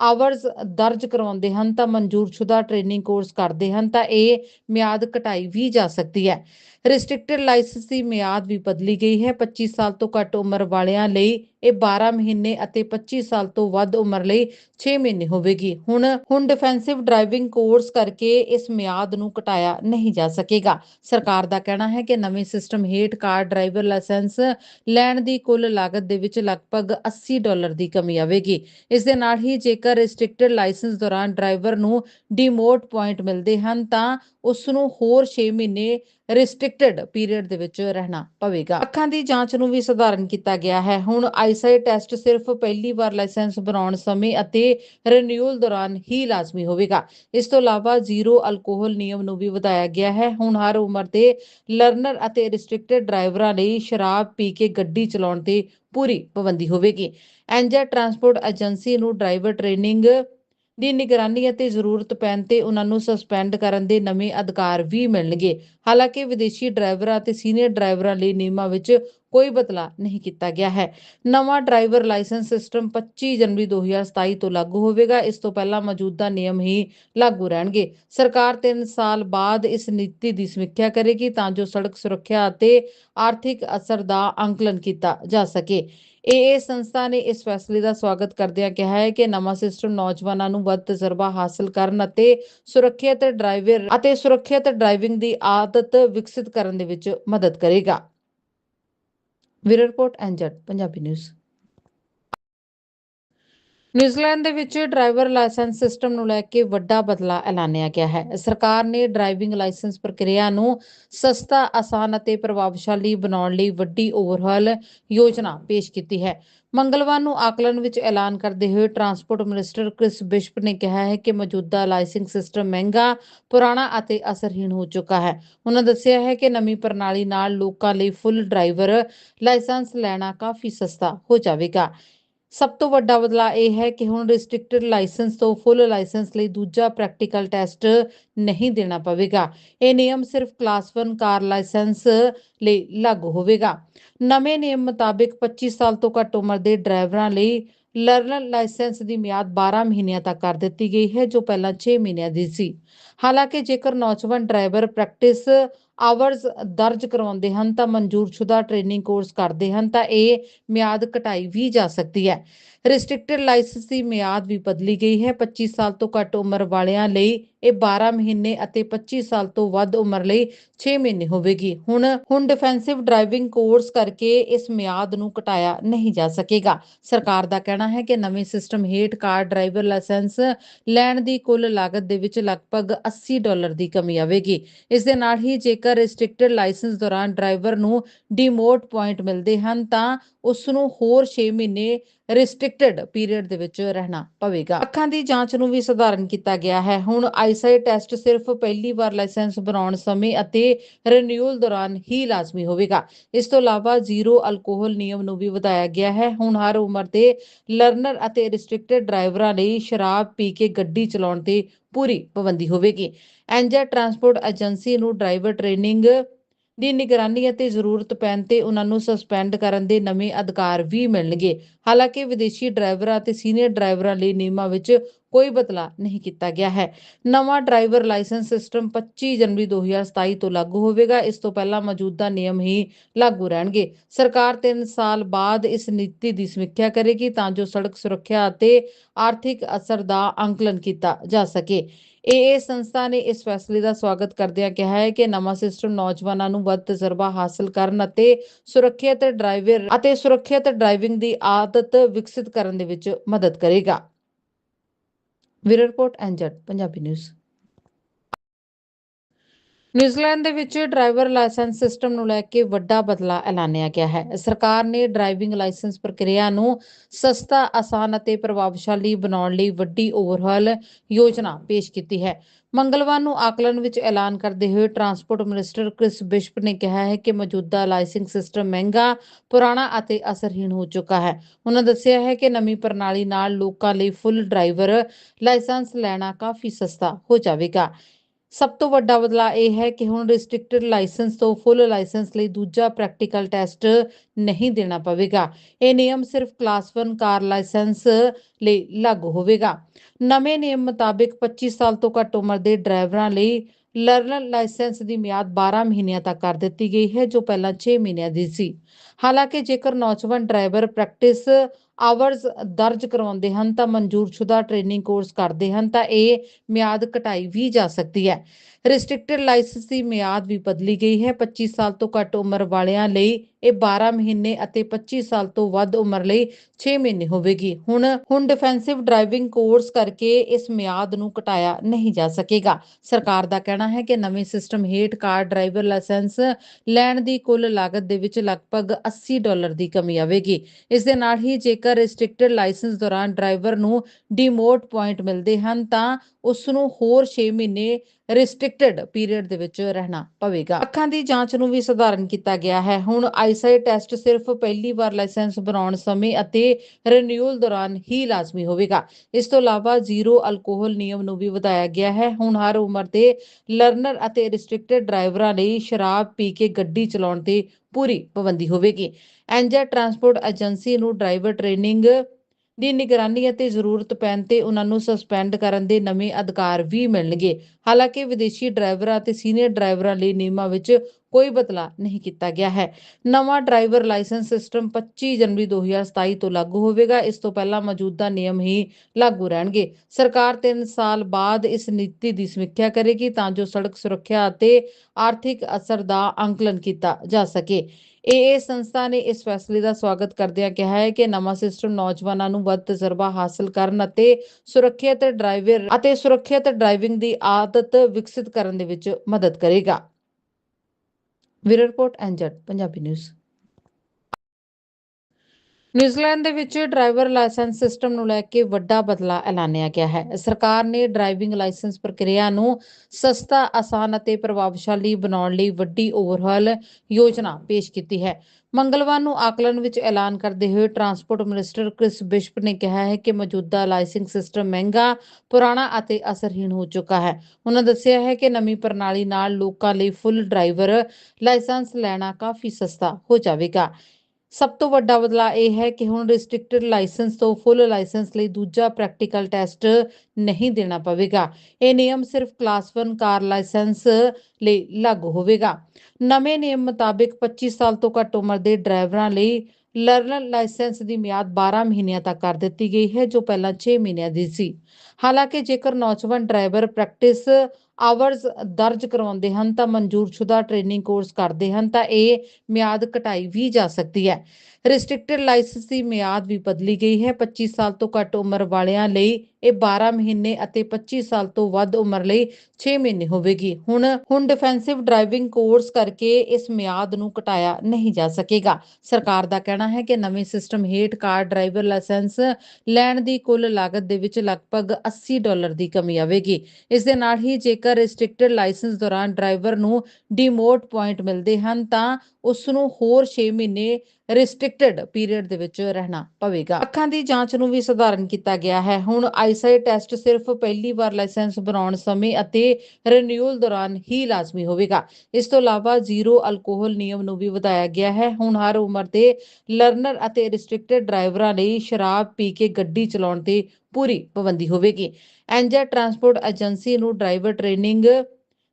ਆਵਰਸ ਦਰਜ ਕਰਵਾਉਂਦੇ ਹਨ ਤਾਂ ਮਨਜ਼ੂਰਸ਼ੁਦਾ ਟ੍ਰੇਨਿੰਗ ਕੋਰਸ ਕਰਦੇ ਹਨ ਤਾਂ ਇਹ ਮਿਆਦ ਘਟਾਈ ਵੀ ਜਾ ਸਕਦੀ ਹੈ। ਰਿਸਟ੍ਰਿਕਟਡ ਲਾਇਸੈਂਸ ਦੀ ਮਿਆਦ ਵੀ ਬਦਲੀ ਗਈ ਹੈ। 25 ਸਾਲ ਤੋਂ ਘੱਟ ਉਮਰ ਵਾਲਿਆਂ ਲਈ ਇਹ 12 ਮਹੀਨੇ ਅਤੇ 25 ਸਾਲ ਤੋਂ ਵੱਧ ਉਮਰ ਲਈ 6 ਮਹੀਨੇ ਹੋਵੇਗੀ। ਹੁਣ ਹੁਣ ਡਿਫੈਂਸਿਵ ਡਰਾਈਵਿੰਗ ਕੋਰਸ ਕਰਕੇ ਇਸ ਮਿਆਦ ਨੂੰ ਘਟਾਇਆ ਨਹੀਂ ਜਾ ਸਕੇਗਾ। ਸਰਕਾਰ ਦਾ ਕਹਿਣਾ ਹੈ ਕਿ ਨਵੇਂ ਸਿਸਟਮ ਹੇਠ ਕਾਰ ਡਰਾਈਵਰ ਲਾਇਸੈਂਸ ਲੈਣ ਦੀ ਕੁੱਲ ਲਾਗਤ ਦੇ ਵਿੱਚ ਲਗਭਗ 80 ਡਾਲਰ ਦੀ ਕਮੀ ਆਵੇਗੀ। ਇਸ ਦੇ ਨਾਲ ਹੀ ਜੇਕਰ ਰਿਸਟ੍ਰਿਕਟਡ ਲਾਇਸੈਂਸ ਦੌਰਾਨ ਡਰਾਈਵਰ ਨੂੰ ਡੀਮੋਟ ਪੁਆਇੰਟ ਮਿਲਦੇ ਹਨ ਤਾਂ ਉਸ ਨੂੰ ਹੋਰ 6 ਮਹੀਨੇ ਰਿਸਟ੍ਰਿਕਟਡ ਪੀਰੀਅਡ ਦੇ ਵਿੱਚ ਰਹਿਣਾ ਪਵੇਗਾ। ਅੱਖਾਂ ਦੀ ਜਾਂਚ ਨੂੰ ਵੀ ਸਧਾਰਨ ਕੀਤਾ ਗਿਆ ਹੈ। ਹੁਣ ਆਈਸਾਈਟ ਟੈਸਟ ਸਿਰਫ ਪਹਿਲੀ ਵਾਰ ਲਾਇਸੈਂਸ ਬਣਾਉਣ ਸਮੇਂ ਅਤੇ ਰੀਨਿਊਅਲ ਦੌਰਾਨ ਹੀ ਲਾਜ਼ਮੀ ਹੋਵੇਗਾ। ਇਸ ਤੋਂ ਇਲਾਵਾ ਜ਼ੀਰੋ ਅਲਕੋਹਲ ਨਿਯਮ ਨੂੰ ਵੀ ਵਧਾਇਆ ਗਿਆ ਹੈ। ਹੁਣ ਹਰ ਉਮਰ ਦੇ ਲਰਨਰ ਅਤੇ ਰਿਸਟ੍ਰਿਕਟਡ ਡਰਾਈਵਰਾਂ ਲਈ ਸ਼ਰਾਬ ਪੀ ਕੇ ਗੱਡੀ ਚਲਾਉਣ ਤੇ ਪੂਰੀ ਪਾਬੰਦੀ ਹੋਵੇਗੀ। ਐਨਜੇ ਟਰਾਂਸਪੋਰਟ ਏਜੰਸੀ ਨੂੰ ਡਰਾਈਵਰ ਟ੍ਰੇਨਿੰਗ ਦੀ ਨਿਗਰਾਨੀ ਅਤੇ ਜ਼ਰੂਰਤ ਪੈਣ ਤੇ ਉਹਨਾਂ ਨੂੰ ਸਸਪੈਂਡ ਕਰਨ ਦੇ ਨਵੇਂ ਅਧਿਕਾਰ ਵੀ ਮਿਲਣਗੇ। ਹਾਲਾਂਕਿ ਵਿਦੇਸ਼ੀ ਡਰਾਈਵਰਾਂ ਅਤੇ ਸੀਨੀਅਰ ਡਰਾਈਵਰਾਂ ਲਈ ਨਿਯਮਾਂ ਵਿੱਚ ਕੋਈ ਬਦਲਾਅ ਨਹੀਂ ਕੀਤਾ ਗਿਆ ਹੈ। ਨਵਾਂ ਡਰਾਈਵਰ ਲਾਇਸੈਂਸ ਸਿਸਟਮ 25 ਜਨਵਰੀ 2027 ਤੋਂ ਲਾਗੂ ਹੋਵੇਗਾ। ਇਸ ਤੋਂ ਪਹਿਲਾਂ ਮੌਜੂਦਾ ਨਿਯਮ ਹੀ ਲਾਗੂ ਰਹਿਣਗੇ। ਸਰਕਾਰ 3 ਸਾਲ ਬਾਅਦ ਇਸ ਨੀਤੀ ਦੀ ਸਮੀਖਿਆ ਕਰੇਗੀ ਤਾਂ ਜੋ ਸੜਕ ਸੁਰੱਖਿਆ ਅਤੇ ਆਰਥਿਕ ਅਸਰ ਦਾ ਅੰਕਲਨ ਕੀਤਾ ਜਾ ਸਕੇ। ਇਹ ਸੰਸਥਾ ਨੇ ਇਸ ਫੈਸਲੇ ਦਾ ਸਵਾਗਤ ਕਰਦਿਆਂ ਕਿਹਾ ਹੈ ਕਿ ਨਵਾਂ ਸਿਸਟਮ ਨੌਜਵਾਨਾਂ ਨੂੰ ਵੱਧ ਤਜਰਬਾ ਹਾਸਲ ਕਰਨ ਅਤੇ ਸੁਰੱਖਿਅਤ ਡਰਾਈਵਰ ਅਤੇ ਸੁਰੱਖਿਅਤ ਡਰਾਈਵਿੰਗ ਦੀ ਆਦਤ ਵਿਕਸਿਤ ਕਰਨ ਦੇ ਵਿੱਚ ਮਦਦ ਕਰੇਗਾ। Bureau report NZ Punjabi news. New Zealand ਦੇ ਵਿੱਚ ਡਰਾਈਵਰ ਲਾਇਸੈਂਸ ਸਿਸਟਮ ਨੂੰ ਲੈ ਕੇ ਵੱਡਾ ਬਦਲਾਅ ਐਲਾਨਿਆ ਗਿਆ ਹੈ। ਸਰਕਾਰ ਨੇ ਡਰਾਈਵਿੰਗ ਲਾਇਸੈਂਸ ਪ੍ਰਕਿਰਿਆ ਨੂੰ ਸਸਤਾ, ਆਸਾਨ ਅਤੇ ਪ੍ਰਭਾਵਸ਼ਾਲੀ ਬਣਾਉਣ ਲਈ ਵੱਡੀ ਓਵਰਹਾਲ ਯੋਜਨਾ ਪੇਸ਼ ਕੀਤੀ ਹੈ। ਮੰਗਲਵਾਰ ਨੂੰ ਆਕਲਨ ਵਿੱਚ ਐਲਾਨ ਕਰਦੇ ਹੋਏ ਟਰਾਂਸਪੋਰਟ ਮਿਨਿਸਟਰ ਕ੍ਰਿਸ ਬਿਸ਼ਪ ਨੇ ਕਿਹਾ ਹੈ ਕਿ ਮੌਜੂਦਾ ਲਾਇਸੈਂਸ ਸਿਸਟਮ ਮਹਿੰਗਾ, ਪੁਰਾਣਾ ਅਤੇ ਅਸਰਹੀਣ ਹੋ ਚੁੱਕਾ ਹੈ। ਉਹਨਾਂ ਦੱਸਿਆ ਹੈ ਕਿ ਨਵੀਂ ਪ੍ਰਣਾਲੀ ਨਾਲ ਲੋਕਾਂ ਲਈ ਫੁੱਲ ਡਰਾਈਵਰ ਲਾਇਸੈਂਸ ਲੈਣਾ ਕਾਫੀ ਸਸਤਾ ਹੋ ਜਾਵੇਗਾ। ਸਭ ਤੋਂ ਵੱਡਾ ਬਦਲਾਅ ਇਹ ਹੈ ਕਿ ਹੁਣ ਰਿਸਟ੍ਰਿਕਟਡ ਲਾਇਸੈਂਸ ਤੋਂ ਫੁੱਲ ਲਾਇਸੈਂਸ ਲਈ ਦੂਜਾ ਪ੍ਰੈਕਟੀਕਲ ਟੈਸਟ ਨਹੀਂ ਦੇਣਾ ਪਵੇਗਾ। ਇਹ ਨਿਯਮ ਸਿਰਫ ਕਲਾਸ 1 ਕਾਰ ਲਾਇਸੈਂਸ ਲਈ ਲਾਗੂ ਹੋਵੇਗਾ। ਨਵੇਂ ਨਿਯਮ ਮੁਤਾਬਿਕ 25 ਸਾਲ ਤੋਂ ਘੱਟ ਉਮਰ ਦੇ ਡਰਾਈਵਰਾਂ ਲਈ ਲਰਨਰ ਲਾਇਸੈਂਸ ਦੀ ਮਿਆਦ 12 ਮਹੀਨਿਆਂ ਤੱਕ ਕਰ ਦਿੱਤੀ ਗਈ ਹੈ, ਜੋ ਪਹਿਲਾਂ 6 ਮਹੀਨਿਆਂ ਦੀ ਸੀ। ਹਾਲਾਂਕਿ ਜੇਕਰ ਨੌਜਵਾਨ ਡਰਾਈਵਰ ਪ੍ਰੈਕਟਿਸ ਆਵਰਸ ਦਰਜ ਕਰਵਾਉਂਦੇ ਹਨ ਤਾਂ ਮਨਜ਼ੂਰਸ਼ੁਦਾ ਟ੍ਰੇਨਿੰਗ ਕੋਰਸ ਕਰਦੇ ਹਨ ਤਾਂ ਇਹ ਮਿਆਦ ਘਟਾਈ ਵੀ ਜਾ ਸਕਦੀ ਹੈ। ਰਿਸਟ੍ਰਿਕਟਡ ਲਾਇਸੈਂਸ ਦੀ ਮਿਆਦ ਵੀ ਬਦਲੀ ਗਈ ਹੈ। 25 ਸਾਲ ਤੋਂ ਘੱਟ ਉਮਰ ਵਾਲਿਆਂ ਲਈ ਇਹ 12 ਮਹੀਨੇ ਅਤੇ 25 ਸਾਲ ਤੋਂ ਵੱਧ ਉਮਰ ਲਈ 6 ਮਹੀਨੇ ਹੋਵੇਗੀ। ਹੁਣ ਹੁਣ ਡਿਫੈਂਸਿਵ ਡਰਾਈਵਿੰਗ ਕੋਰਸ ਕਰਕੇ ਇਸ ਮਿਆਦ ਨੂੰ ਘਟਾਇਆ ਨਹੀਂ ਜਾ ਸਕੇਗਾ। ਸਰਕਾਰ ਦਾ ਕਹਿਣਾ ਹੈ ਕਿ ਨਵੇਂ ਸਿਸਟਮ ਹੇਠ ਕਾਰ ਡਰਾਈਵਰ ਲਾਇਸੈਂਸ ਲੈਣ ਦੀ ਕੁੱਲ ਲਾਗਤ ਦੇ ਵਿੱਚ ਲਗਭਗ 80 ਡਾਲਰ ਦੀ ਕਮੀ ਆਵੇਗੀ। ਇਸ ਦੇ ਨਾਲ ਹੀ ਜੇਕਰ ਰਿਸਟ੍ਰਿਕਟਡ ਲਾਇਸੈਂਸ ਦੌਰਾਨ ਡਰਾਈਵਰ ਨੂੰ ਡੀਮੋਟ ਪੁਆਇੰਟ ਮਿਲਦੇ ਹਨ ਤਾਂ ਉਸ ਨੂੰ ਹੋਰ 6 ਮਹੀਨੇ ਰਿਸਟ੍ਰਿਕਟਡ ਪੀਰੀਅਡ ਦੇ ਵਿੱਚ ਰਹਿਣਾ ਪਵੇਗਾ। ਅੱਖਾਂ ਦੀ ਜਾਂਚ ਨੂੰ ਵੀ ਸਧਾਰਨ ਕੀਤਾ ਗਿਆ ਹੈ। ਹੁਣ ਆਈਸਾਈਟ ਟੈਸਟ ਸਿਰਫ ਪਹਿਲੀ ਵਾਰ ਲਾਇਸੈਂਸ ਬਣਾਉਣ ਸਮੇਂ ਅਤੇ ਰੀਨਿਊਅਲ ਦੌਰਾਨ ਹੀ ਲਾਜ਼ਮੀ ਹੋਵੇਗਾ। ਇਸ ਤੋਂ ਇਲਾਵਾ ਜ਼ੀਰੋ ਅਲਕੋਹਲ ਨਿਯਮ ਨੂੰ ਵੀ ਵਧਾਇਆ ਗਿਆ ਹੈ। ਹੁਣ ਹਰ ਉਮਰ ਦੇ ਲਰਨਰ ਅਤੇ ਰਿਸਟ੍ਰਿਕਟਡ ਡਰਾਈਵਰਾਂ ਲਈ ਸ਼ਰਾਬ ਪੀ ਕੇ ਗੱਡੀ ਚਲਾਉਣ ਤੇ ਪੂਰੀ ਪਾਬੰਦੀ ਹੋਵੇਗੀ। ਐਨਜੇ ਟਰਾਂਸਪੋਰਟ ਏਜੰਸੀ ਨੂੰ ਡਰਾਈਵਰ ਟ੍ਰੇਨਿੰਗ ਦੀ ਨਿਗਰਾਨੀ ਅਤੇ ਜ਼ਰੂਰਤ ਪੈਣ ਤੇ ਉਹਨਾਂ ਨੂੰ ਸਸਪੈਂਡ ਕਰਨ ਦੇ ਨਵੇਂ ਅਧਿਕਾਰ ਵੀ ਮਿਲਣਗੇ। ਹਾਲਾਂਕਿ ਵਿਦੇਸ਼ੀ ਡਰਾਈਵਰਾਂ ਅਤੇ ਸੀਨੀਅਰ ਡਰਾਈਵਰਾਂ ਲਈ ਨਿਯਮਾਂ ਵਿੱਚ ਕੋਈ ਬਦਲਾਅ ਨਹੀਂ ਕੀਤਾ ਗਿਆ ਹੈ। ਨਵਾਂ ਡਰਾਈਵਰ ਲਾਇਸੈਂਸ ਸਿਸਟਮ 25 ਜਨਵਰੀ 2027 ਤੋਂ ਲਾਗੂ ਹੋਵੇਗਾ। ਇਸ ਤੋਂ ਪਹਿਲਾਂ ਮੌਜੂਦਾ ਨਿਯਮ ਹੀ ਲਾਗੂ ਰਹਿਣਗੇ। ਸਰਕਾਰ 3 ਸਾਲ ਬਾਅਦ ਇਸ ਨੀਤੀ ਦੀ ਸਮੀਖਿਆ ਕਰੇਗੀ ਤਾਂ ਜੋ ਸੜਕ ਸੁਰੱਖਿਆ ਅਤੇ ਆਰਥਿਕ ਅਸਰ ਦਾ ਅੰਕਲਨ ਕੀਤਾ ਜਾ ਸਕੇ। ਇਹ ਸੰਸਥਾ ਨੇ ਇਸ ਫੈਸਲੇ ਦਾ ਸਵਾਗਤ ਕਰਦਿਆਂ ਕਿਹਾ ਹੈ ਕਿ ਨਵਾਂ ਸਿਸਟਮ ਨੌਜਵਾਨਾਂ ਨੂੰ ਵੱਧ ਤਜਰਬਾ ਹਾਸਲ ਕਰਨ ਅਤੇ ਸੁਰੱਖਿਅਤ ਡਰਾਈਵਰ ਅਤੇ ਸੁਰੱਖਿਅਤ ਡਰਾਈਵਿੰਗ ਦੀ ਆਦਤ ਵਿਕਸਿਤ ਕਰਨ ਦੇ ਵਿੱਚ ਮਦਦ ਕਰੇਗਾ। Bureau report NZ Punjabi news. New Zealand ਦੇ ਵਿੱਚ ਡਰਾਈਵਰ ਲਾਇਸੈਂਸ ਸਿਸਟਮ ਨੂੰ ਲੈ ਕੇ ਵੱਡਾ ਬਦਲਾਅ ਐਲਾਨਿਆ ਗਿਆ ਹੈ। ਸਰਕਾਰ ਨੇ ਡਰਾਈਵਿੰਗ ਲਾਇਸੈਂਸ ਪ੍ਰਕਿਰਿਆ ਨੂੰ ਸਸਤਾ, ਆਸਾਨ ਅਤੇ ਪ੍ਰਭਾਵਸ਼ਾਲੀ ਬਣਾਉਣ ਲਈ ਵੱਡੀ ਓਵਰਹਾਲ ਯੋਜਨਾ ਪੇਸ਼ ਕੀਤੀ ਹੈ। ਮੰਗਲਵਾਰ ਨੂੰ ਆਕਲਨ ਵਿੱਚ ਐਲਾਨ ਕਰਦੇ ਹੋਏ ਟਰਾਂਸਪੋਰਟ ਮਿਨਿਸਟਰ ਕ੍ਰਿਸ ਬਿਸ਼ਪ ਨੇ ਕਿਹਾ ਹੈ ਕਿ ਮੌਜੂਦਾ ਲਾਇਸੈਂਸ ਸਿਸਟਮ ਮਹਿੰਗਾ, ਪੁਰਾਣਾ ਅਤੇ ਅਸਰਹੀਣ ਹੋ ਚੁੱਕਾ ਹੈ। ਉਹਨਾਂ ਦੱਸਿਆ ਹੈ ਕਿ ਨਵੀਂ ਪ੍ਰਣਾਲੀ ਨਾਲ ਲੋਕਾਂ ਲਈ ਫੁੱਲ ਡਰਾਈਵਰ ਲਾਇਸੈਂਸ ਲੈਣਾ ਕਾਫੀ ਸਸਤਾ ਹੋ ਜਾਵੇਗਾ। ਸਭ ਤੋਂ ਵੱਡਾ ਬਦਲਾਅ ਇਹ ਹੈ ਕਿ ਹੁਣ ਰਿਸਟ੍ਰਿਕਟਡ ਲਾਇਸੈਂਸ ਤੋਂ ਫੁੱਲ ਲਾਇਸੈਂਸ ਲਈ ਦੂਜਾ ਪ੍ਰੈਕਟੀਕਲ ਟੈਸਟ ਨਹੀਂ ਦੇਣਾ ਪਵੇਗਾ। ਇਹ ਨਿਯਮ ਸਿਰਫ ਕਲਾਸ 1 ਕਾਰ ਲਾਇਸੈਂਸ ਲਈ ਲਾਗੂ ਹੋਵੇਗਾ। ਨਵੇਂ ਨਿਯਮ ਮੁਤਾਬਿਕ 25 ਸਾਲ ਤੋਂ ਘੱਟ ਉਮਰ ਦੇ ਡਰਾਈਵਰਾਂ ਲਈ ਲਰਨਰ ਲਾਇਸੈਂਸ ਦੀ ਮਿਆਦ 12 ਮਹੀਨਿਆਂ ਤੱਕ ਕਰ ਦਿੱਤੀ ਗਈ ਹੈ, ਜੋ ਪਹਿਲਾਂ 6 ਮਹੀਨਿਆਂ ਦੀ ਸੀ। ਹਾਲਾਂਕਿ ਜੇਕਰ ਨੌਜਵਾਨ ਡਰਾਈਵਰ ਪ੍ਰੈਕਟਿਸ ਆਵਰਸ ਦਰਜ ਕਰਵਾਉਂਦੇ ਹਨ ਤਾਂ ਮਨਜ਼ੂਰਸ਼ੁਦਾ ਟ੍ਰੇਨਿੰਗ ਕੋਰਸ ਕਰਦੇ ਹਨ ਤਾਂ ਇਹ ਮਿਆਦ ਘਟਾਈ ਵੀ ਜਾ ਸਕਦੀ ਹੈ। ਰਿਸਟ੍ਰਿਕਟਡ ਲਾਇਸੈਂਸ ਦੀ ਮਿਆਦ ਵੀ ਬਦਲੀ ਗਈ ਹੈ। 25 ਸਾਲ ਤੋਂ ਘੱਟ ਉਮਰ ਵਾਲਿਆਂ ਲਈ ਇਹ 12 ਮਹੀਨੇ ਅਤੇ 25 ਸਾਲ ਤੋਂ ਵੱਧ ਉਮਰ ਲਈ 6 ਮਹੀਨੇ ਹੋਵੇਗੀ। ਹੁਣ ਹੁਣ ਡਿਫੈਂਸਿਵ ਡਰਾਈਵਿੰਗ ਕੋਰਸ ਕਰਕੇ ਇਸ ਮਿਆਦ ਨੂੰ ਘਟਾਇਆ ਨਹੀਂ ਜਾ ਸਕੇਗਾ। ਸਰਕਾਰ ਦਾ ਕਹਿਣਾ ਹੈ ਕਿ ਨਵੇਂ ਸਿਸਟਮ ਹੇਠ ਕਾਰ ਡਰਾਈਵਰ ਲਾਇਸੈਂਸ ਲੈਣ ਦੀ ਕੁੱਲ ਲਾਗਤ ਦੇ ਵਿੱਚ ਲਗਭਗ 80 ਡਾਲਰ ਦੀ ਕਮੀ ਆਵੇਗੀ। ਇਸ ਦੇ ਨਾਲ ਹੀ ਜੇਕਰ ਰਿਸਟ੍ਰਿਕਟਡ ਲਾਇਸੈਂਸ ਦੌਰਾਨ ਡਰਾਈਵਰ ਨੂੰ ਡੀਮੋਟ ਪੁਆਇੰਟ ਮਿਲਦੇ ਹਨ ਤਾਂ ਉਸ ਨੂੰ ਹੋਰ 6 ਮਹੀਨੇ ਰਿਸਟ੍ਰਿਕਟਡ ਪੀਰੀਅਡ ਦੇ ਵਿੱਚ ਰਹਿਣਾ ਪਵੇਗਾ। ਅੱਖਾਂ ਦੀ ਜਾਂਚ ਨੂੰ ਵੀ ਸਧਾਰਨ ਕੀਤਾ ਗਿਆ ਹੈ। ਹੁਣ ਆਈਸਾਈਟ ਟੈਸਟ ਸਿਰਫ ਪਹਿਲੀ ਵਾਰ ਲਾਇਸੈਂਸ ਬਣਾਉਣ ਸਮੇਂ ਅਤੇ ਰੀਨਿਊਅਲ ਦੌਰਾਨ ਹੀ ਲਾਜ਼ਮੀ ਹੋਵੇਗਾ। ਇਸ ਤੋਂ ਇਲਾਵਾ ਜ਼ੀਰੋ ਅਲਕੋਹਲ ਨਿਯਮ ਨੂੰ ਵੀ ਵਧਾਇਆ ਗਿਆ ਹੈ। ਹੁਣ ਹਰ ਉਮਰ ਦੇ ਲਰਨਰ ਅਤੇ ਰਿਸਟ੍ਰਿਕਟਡ ਡਰਾਈਵਰਾਂ ਲਈ ਸ਼ਰਾਬ ਪੀ ਕੇ ਗੱਡੀ ਚਲਾਉਣ ਤੇ ਪੂਰੀ ਪਾਬੰਦੀ ਹੋਵੇਗੀ। ਐਨਜੇ ਟਰਾਂਸਪੋਰਟ ਏਜੰਸੀ ਨੂੰ ਡਰਾਈਵਰ ਟ੍ਰੇਨਿੰਗ ਦੀ ਨਿਗਰਾਨੀ ਅਤੇ ਜ਼ਰੂਰਤ ਪੈਣ ਤੇ ਉਹਨਾਂ ਨੂੰ ਸਸਪੈਂਡ ਕਰਨ ਦੇ ਨਵੇਂ ਅਧਿਕਾਰ ਵੀ ਮਿਲਣਗੇ। ਹਾਲਾਂਕਿ ਵਿਦੇਸ਼ੀ ਡਰਾਈਵਰਾਂ ਅਤੇ ਸੀਨੀਅਰ ਡਰਾਈਵਰਾਂ ਲਈ ਨਿਯਮਾਂ ਵਿੱਚ ਕੋਈ ਬਦਲਾ ਨਹੀਂ ਕੀਤਾ ਗਿਆ ਹੈ। ਨਵਾਂ ਡਰਾਈਵਰ ਲਾਇਸੈਂਸ ਸਿਸਟਮ 25 ਜਨਵਰੀ 2027 ਤੋਂ ਲਾਗੂ ਹੋਵੇਗਾ। ਇਸ ਤੋਂ ਪਹਿਲਾਂ ਮੌਜੂਦਾ ਨਿਯਮ ਹੀ ਲਾਗੂ ਰਹਿਣਗੇ। ਸਰਕਾਰ 3 ਸਾਲ ਬਾਅਦ ਇਸ ਨੀਤੀ ਦੀ ਸਮੀਖਿਆ ਕਰੇਗੀ ਤਾਂ ਜੋ ਸੜਕ ਸੁਰੱਖਿਆ ਅਤੇ ਆਰਥਿਕ ਅਸਰ ਦਾ ਅੰਕਲਨ ਕੀਤਾ ਜਾ ਸਕੇ। ਏਏ ਸੰਸਥਾ ਨੇ ਇਸ ਫੈਸਲੇ ਦਾ ਸਵਾਗਤ ਕਰਦਿਆਂ ਕਿਹਾ ਹੈ ਕਿ ਨਵਾਂ ਸਿਸਟਮ ਨੌਜਵਾਨਾਂ ਨੂੰ ਵੱਧ ਤਜਰਬਾ ਹਾਸਲ ਕਰਨ ਅਤੇ ਸੁਰੱਖਿਅਤ ਡਰਾਈਵਰ ਅਤੇ ਸੁਰੱਖਿਅਤ ਡਰਾਈਵਿੰਗ ਦੀ ਆਦਤ ਵਿਕਸਿਤ ਕਰਨ ਦੇ ਵਿੱਚ ਮਦਦ ਕਰੇਗਾ। Bureau report NZ Punjabi news. New Zealand ਦੇ ਵਿੱਚ ਡਰਾਈਵਰ ਲਾਇਸੈਂਸ ਸਿਸਟਮ ਨੂੰ ਲੈ ਕੇ ਵੱਡਾ ਬਦਲਾਅ ਐਲਾਨਿਆ ਗਿਆ ਹੈ। ਸਰਕਾਰ ਨੇ ਡਰਾਈਵਿੰਗ ਲਾਇਸੈਂਸ ਪ੍ਰਕਿਰਿਆ ਨੂੰ ਸਸਤਾ, ਆਸਾਨ ਅਤੇ ਪ੍ਰਭਾਵਸ਼ਾਲੀ ਬਣਾਉਣ ਲਈ ਵੱਡੀ ਓਵਰਹਾਲ ਯੋਜਨਾ ਪੇਸ਼ ਕੀਤੀ ਹੈ। ਮੰਗਲਵਾਰ ਨੂੰ ਆਕਲੈਂਡ ਵਿੱਚ ਐਲਾਨ ਕਰਦੇ ਹੋਏ ਟਰਾਂਸਪੋਰਟ ਮਿਨਿਸਟਰ ਕ੍ਰਿਸ ਬਿਸ਼ਪ ਨੇ ਕਿਹਾ ਹੈ ਕਿ ਮੌਜੂਦਾ ਲਾਇਸੈਂਸ ਸਿਸਟਮ ਮਹਿੰਗਾ, ਪੁਰਾਣਾ ਅਤੇ ਅਸਰਹੀਣ ਹੋ ਚੁੱਕਾ ਹੈ। ਉਹਨਾਂ ਦੱਸਿਆ ਹੈ ਕਿ ਨਵੀਂ ਪ੍ਰਣਾਲੀ ਨਾਲ ਲੋਕਾਂ ਲਈ ਫੁੱਲ ਡਰਾਈਵਰ ਲਾਇਸੈਂਸ ਲੈਣਾ ਕਾਫੀ ਸਸਤਾ ਹੋ ਜਾਵੇਗਾ। ਸਭ ਤੋਂ ਵੱਡਾ ਬਦਲਾਅ ਇਹ ਹੈ ਕਿ ਹੁਣ ਰਿਸਟ੍ਰਿਕਟਡ ਲਾਇਸੈਂਸ ਤੋਂ ਫੁੱਲ ਲਾਇਸੈਂਸ ਲਈ ਦੂਜਾ ਪ੍ਰੈਕਟੀਕਲ ਟੈਸਟ ਨਹੀਂ ਦੇਣਾ ਪਵੇਗਾ। ਇਹ ਨਿਯਮ ਸਿਰਫ ਕਲਾਸ 1 ਕਾਰ ਲਾਇਸੈਂਸ ਲਈ ਲਾਗੂ ਹੋਵੇਗਾ। ਨਵੇਂ ਨਿਯਮ ਮੁਤਾਬਿਕ 25 ਸਾਲ ਤੋਂ ਘੱਟ ਉਮਰ ਦੇ ਡਰਾਈਵਰਾਂ ਲਈ ਲਰਨਰ ਲਾਇਸੈਂਸ ਦੀ ਮਿਆਦ 12 ਮਹੀਨਿਆਂ ਤੱਕ ਕਰ ਦਿੱਤੀ ਗਈ ਹੈ, ਜੋ ਪਹਿਲਾਂ 6 ਮਹੀਨਿਆਂ ਦੀ ਸੀ। ਹਾਲਾਂਕਿ ਜੇਕਰ ਨੌਜਵਾਨ ਡਰਾਈਵਰ ਪ੍ਰੈਕਟਿਸ ਆਵਰਸ ਦਰਜ ਕਰਵਾਉਂਦੇ ਹਨ ਤਾਂ ਮਨਜ਼ੂਰਸ਼ੁਦਾ ਟ੍ਰੇਨਿੰਗ ਕੋਰਸ ਕਰਦੇ ਹਨ ਤਾਂ ਇਹ ਮਿਆਦ ਘਟਾਈ ਵੀ ਜਾ ਸਕਦੀ ਹੈ। ਰਿਸਟ੍ਰਿਕਟਡ ਲਾਇਸੈਂਸ ਦੀ ਮਿਆਦ ਵੀ ਬਦਲੀ ਗਈ ਹੈ। 25 ਸਾਲ ਤੋਂ ਘੱਟ ਉਮਰ ਵਾਲਿਆਂ ਲਈ ਇਹ 12 ਮਹੀਨੇ ਅਤੇ 25 ਸਾਲ ਤੋਂ ਵੱਧ ਉਮਰ ਲਈ 6 ਮਹੀਨੇ ਹੋਵੇਗੀ। ਹੁਣ ਹੁਣ ਡਿਫੈਂਸਿਵ ਡਰਾਈਵਿੰਗ ਕੋਰਸ ਕਰਕੇ ਇਸ ਮਿਆਦ ਨੂੰ ਘਟਾਇਆ ਨਹੀਂ ਜਾ ਸਕੇਗਾ। ਸਰਕਾਰ ਦਾ ਕਹਿਣਾ ਹੈ ਕਿ ਨਵੇਂ ਸਿਸਟਮ ਹੇਠ ਕਾਰ ਡਰਾਈਵਰ ਲਾਇਸੈਂਸ ਲੈਣ ਦੀ ਕੁੱਲ ਲਾਗਤ ਦੇ ਵਿੱਚ ਲਗਭਗ 80 ਡਾਲਰ ਦੀ ਕਮੀ ਆਵੇਗੀ। ਇਸ ਦੇ ਨਾਲ ਹੀ ਜੇਕਰ ਰਿਸਟ੍ਰਿਕਟਡ ਲਾਇਸੈਂਸ ਦੌਰਾਨ ਡਰਾਈਵਰ ਨੂੰ ਡੀਮੋਟ ਪੁਆਇੰਟ ਮਿਲਦੇ ਹਨ ਤਾਂ ਉਸ ਨੂੰ ਹੋਰ 6 ਮਹੀਨੇ ਰਿਸਟ੍ਰਿਕਟਡ ਪੀਰੀਅਡ ਦੇ ਵਿੱਚ ਰਹਿਣਾ ਪਵੇਗਾ। ਅੱਖਾਂ ਦੀ ਜਾਂਚ ਨੂੰ ਵੀ ਸਧਾਰਨ ਕੀਤਾ ਗਿਆ ਹੈ। ਹੁਣ ਆਈਸਾਈਟ ਟੈਸਟ ਸਿਰਫ ਪਹਿਲੀ ਵਾਰ ਲਾਇਸੈਂਸ ਬਣਾਉਣ ਸਮੇਂ ਅਤੇ ਰੀਨਿਊਅਲ ਦੌਰਾਨ ਹੀ ਲਾਜ਼ਮੀ ਹੋਵੇਗਾ। ਇਸ ਤੋਂ ਇਲਾਵਾ ਜ਼ੀਰੋ ਅਲਕੋਹਲ ਨਿਯਮ ਨੂੰ ਵੀ ਵਧਾਇਆ ਗਿਆ ਹੈ। ਹੁਣ ਹਰ ਉਮਰ ਦੇ ਲਰਨਰ ਅਤੇ ਰਿਸਟ੍ਰਿਕਟਡ ਡਰਾਈਵਰਾਂ ਲਈ ਸ਼ਰਾਬ ਪੀ ਕੇ ਗੱਡੀ ਚਲਾਉਣ ਤੇ ਪੂਰੀ ਪਾਬੰਦੀ ਹੋਵੇਗੀ। ਐਨਜੇ ਟਰਾਂਸਪੋਰਟ ਏਜੰਸੀ ਨੂੰ ਡਰਾਈਵਰ ਟ੍ਰੇਨਿੰਗ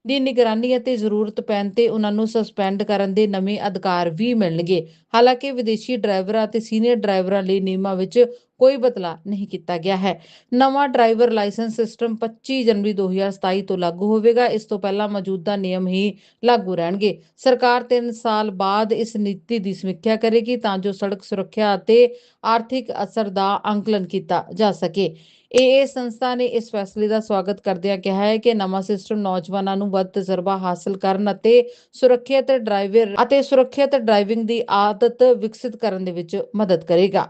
ਦੀ ਨਿਗਰਾਨੀ ਅਤੇ ਜ਼ਰੂਰਤ ਪੈਣ ਤੇ ਉਹਨਾਂ ਨੂੰ ਸਸਪੈਂਡ ਕਰਨ ਦੇ ਨਵੇਂ ਅਧਿਕਾਰ ਵੀ ਮਿਲਣਗੇ। ਹਾਲਾਂਕਿ ਵਿਦੇਸ਼ੀ ਡਰਾਈਵਰਾਂ ਅਤੇ ਸੀਨੀਅਰ ਡਰਾਈਵਰਾਂ ਲਈ ਨਿਯਮਾਂ ਵਿੱਚ ਕੋਈ ਬਦਲਾਅ ਨਹੀਂ ਕੀਤਾ ਗਿਆ ਹੈ। ਨਵਾਂ ਡਰਾਈਵਰ ਲਾਇਸੈਂਸ ਸਿਸਟਮ 25 ਜਨਵਰੀ 2027 ਤੋਂ ਲਾਗੂ ਹੋਵੇਗਾ। ਇਸ ਤੋਂ ਪਹਿਲਾਂ ਮੌਜੂਦਾ ਨਿਯਮ ਹੀ ਲਾਗੂ ਰਹਿਣਗੇ। ਸਰਕਾਰ 3 ਸਾਲ ਬਾਅਦ ਇਸ ਨੀਤੀ ਦੀ ਸਮੀਖਿਆ ਕਰੇਗੀ ਤਾਂ ਜੋ ਸੜਕ ਸੁਰੱਖਿਆ ਅਤੇ ਆਰਥਿਕ ਅਸਰ ਦਾ ਅੰਕਲਨ ਕੀਤਾ ਜਾ ਸਕੇ। ਏਏ ਸੰਸਥਾ ਨੇ ਇਸ ਫੈਸਲੇ ਦਾ ਸਵਾਗਤ ਕਰਦਿਆਂ ਕਿਹਾ ਹੈ ਕਿ ਨਵਾਂ ਸਿਸਟਮ ਨੌਜਵਾਨਾਂ ਨੂੰ ਵੱਧ ਤਜਰਬਾ ਹਾਸਲ ਕਰਨ ਅਤੇ ਸੁਰੱਖਿਅਤ ਡਰਾਈਵਰ ਅਤੇ ਸੁਰੱਖਿਅਤ ਡਰਾਈਵਿੰਗ ਦੀ ਆਦਤ ਵਿਕਸਿਤ ਕਰਨ ਦੇ ਵਿੱਚ ਮਦਦ ਕਰੇਗਾ।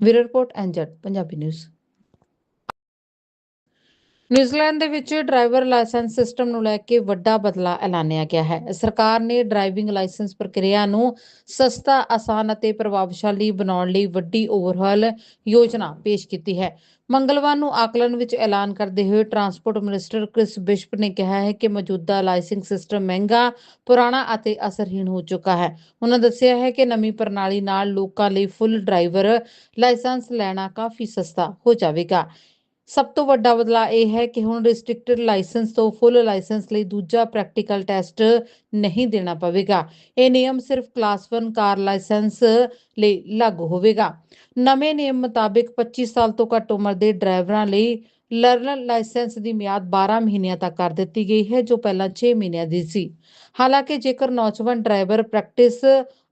Bureau report NZ Punjabi news. New Zealand ਦੇ ਵਿੱਚ ਡਰਾਈਵਰ ਲਾਇਸੈਂਸ ਸਿਸਟਮ ਨੂੰ ਲੈ ਕੇ ਵੱਡਾ ਬਦਲਾਅ ਐਲਾਨਿਆ ਗਿਆ ਹੈ। ਸਰਕਾਰ ਨੇ ਡਰਾਈਵਿੰਗ ਲਾਇਸੈਂਸ ਪ੍ਰਕਿਰਿਆ ਨੂੰ ਸਸਤਾ, ਆਸਾਨ ਅਤੇ ਪ੍ਰਭਾਵਸ਼ਾਲੀ ਬਣਾਉਣ ਲਈ ਵੱਡੀ ਓਵਰਹਾਲ ਯੋਜਨਾ ਪੇਸ਼ ਕੀਤੀ ਹੈ। ਮੰਗਲਵਾਰ ਨੂੰ ਆਕਲਨ ਵਿੱਚ ਐਲਾਨ ਕਰਦੇ ਹੋਏ ਟਰਾਂਸਪੋਰਟ ਮਿਨਿਸਟਰ ਕ੍ਰਿਸ ਬਿਸ਼ਪ ਨੇ ਕਿਹਾ ਹੈ ਕਿ ਮੌਜੂਦਾ ਲਾਇਸੈਂਸ ਸਿਸਟਮ ਮਹਿੰਗਾ, ਪੁਰਾਣਾ ਅਤੇ ਅਸਰਹੀਣ ਹੋ ਚੁੱਕਾ ਹੈ। ਉਹਨਾਂ ਦੱਸਿਆ ਹੈ ਕਿ ਨਵੀਂ ਪ੍ਰਣਾਲੀ ਨਾਲ ਲੋਕਾਂ ਲਈ ਫੁੱਲ ਡਰਾਈਵਰ ਲਾਇਸੈਂਸ ਲੈਣਾ ਕਾਫੀ ਸਸਤਾ ਹੋ ਜਾਵੇਗਾ। ਸਭ ਤੋਂ ਵੱਡਾ ਬਦਲਾਅ ਇਹ ਹੈ ਕਿ ਹੁਣ ਰਿਸਟ੍ਰਿਕਟਡ ਲਾਇਸੈਂਸ ਤੋਂ ਫੁੱਲ ਲਾਇਸੈਂਸ ਲਈ ਦੂਜਾ ਪ੍ਰੈਕਟੀਕਲ ਟੈਸਟ ਨਹੀਂ ਦੇਣਾ ਪਵੇਗਾ। ਇਹ ਨਿਯਮ ਸਿਰਫ ਕਲਾਸ 1 ਕਾਰ ਲਾਇਸੈਂਸ ਲਈ ਲਾਗੂ ਹੋਵੇਗਾ। ਨਵੇਂ ਨਿਯਮ ਮੁਤਾਬਿਕ 25 ਸਾਲ ਤੋਂ ਘੱਟ ਉਮਰ ਦੇ ਡਰਾਈਵਰਾਂ ਲਈ ਲਰਨਰ ਲਾਇਸੈਂਸ ਦੀ ਮਿਆਦ 12 ਮਹੀਨਿਆਂ ਤੱਕ ਕਰ ਦਿੱਤੀ ਗਈ ਹੈ, ਜੋ ਪਹਿਲਾਂ 6 ਮਹੀਨਿਆਂ ਦੀ ਸੀ। ਹਾਲਾਂਕਿ ਜੇਕਰ ਨੌਜਵਾਨ ਡਰਾਈਵਰ ਪ੍ਰੈਕਟਿਸ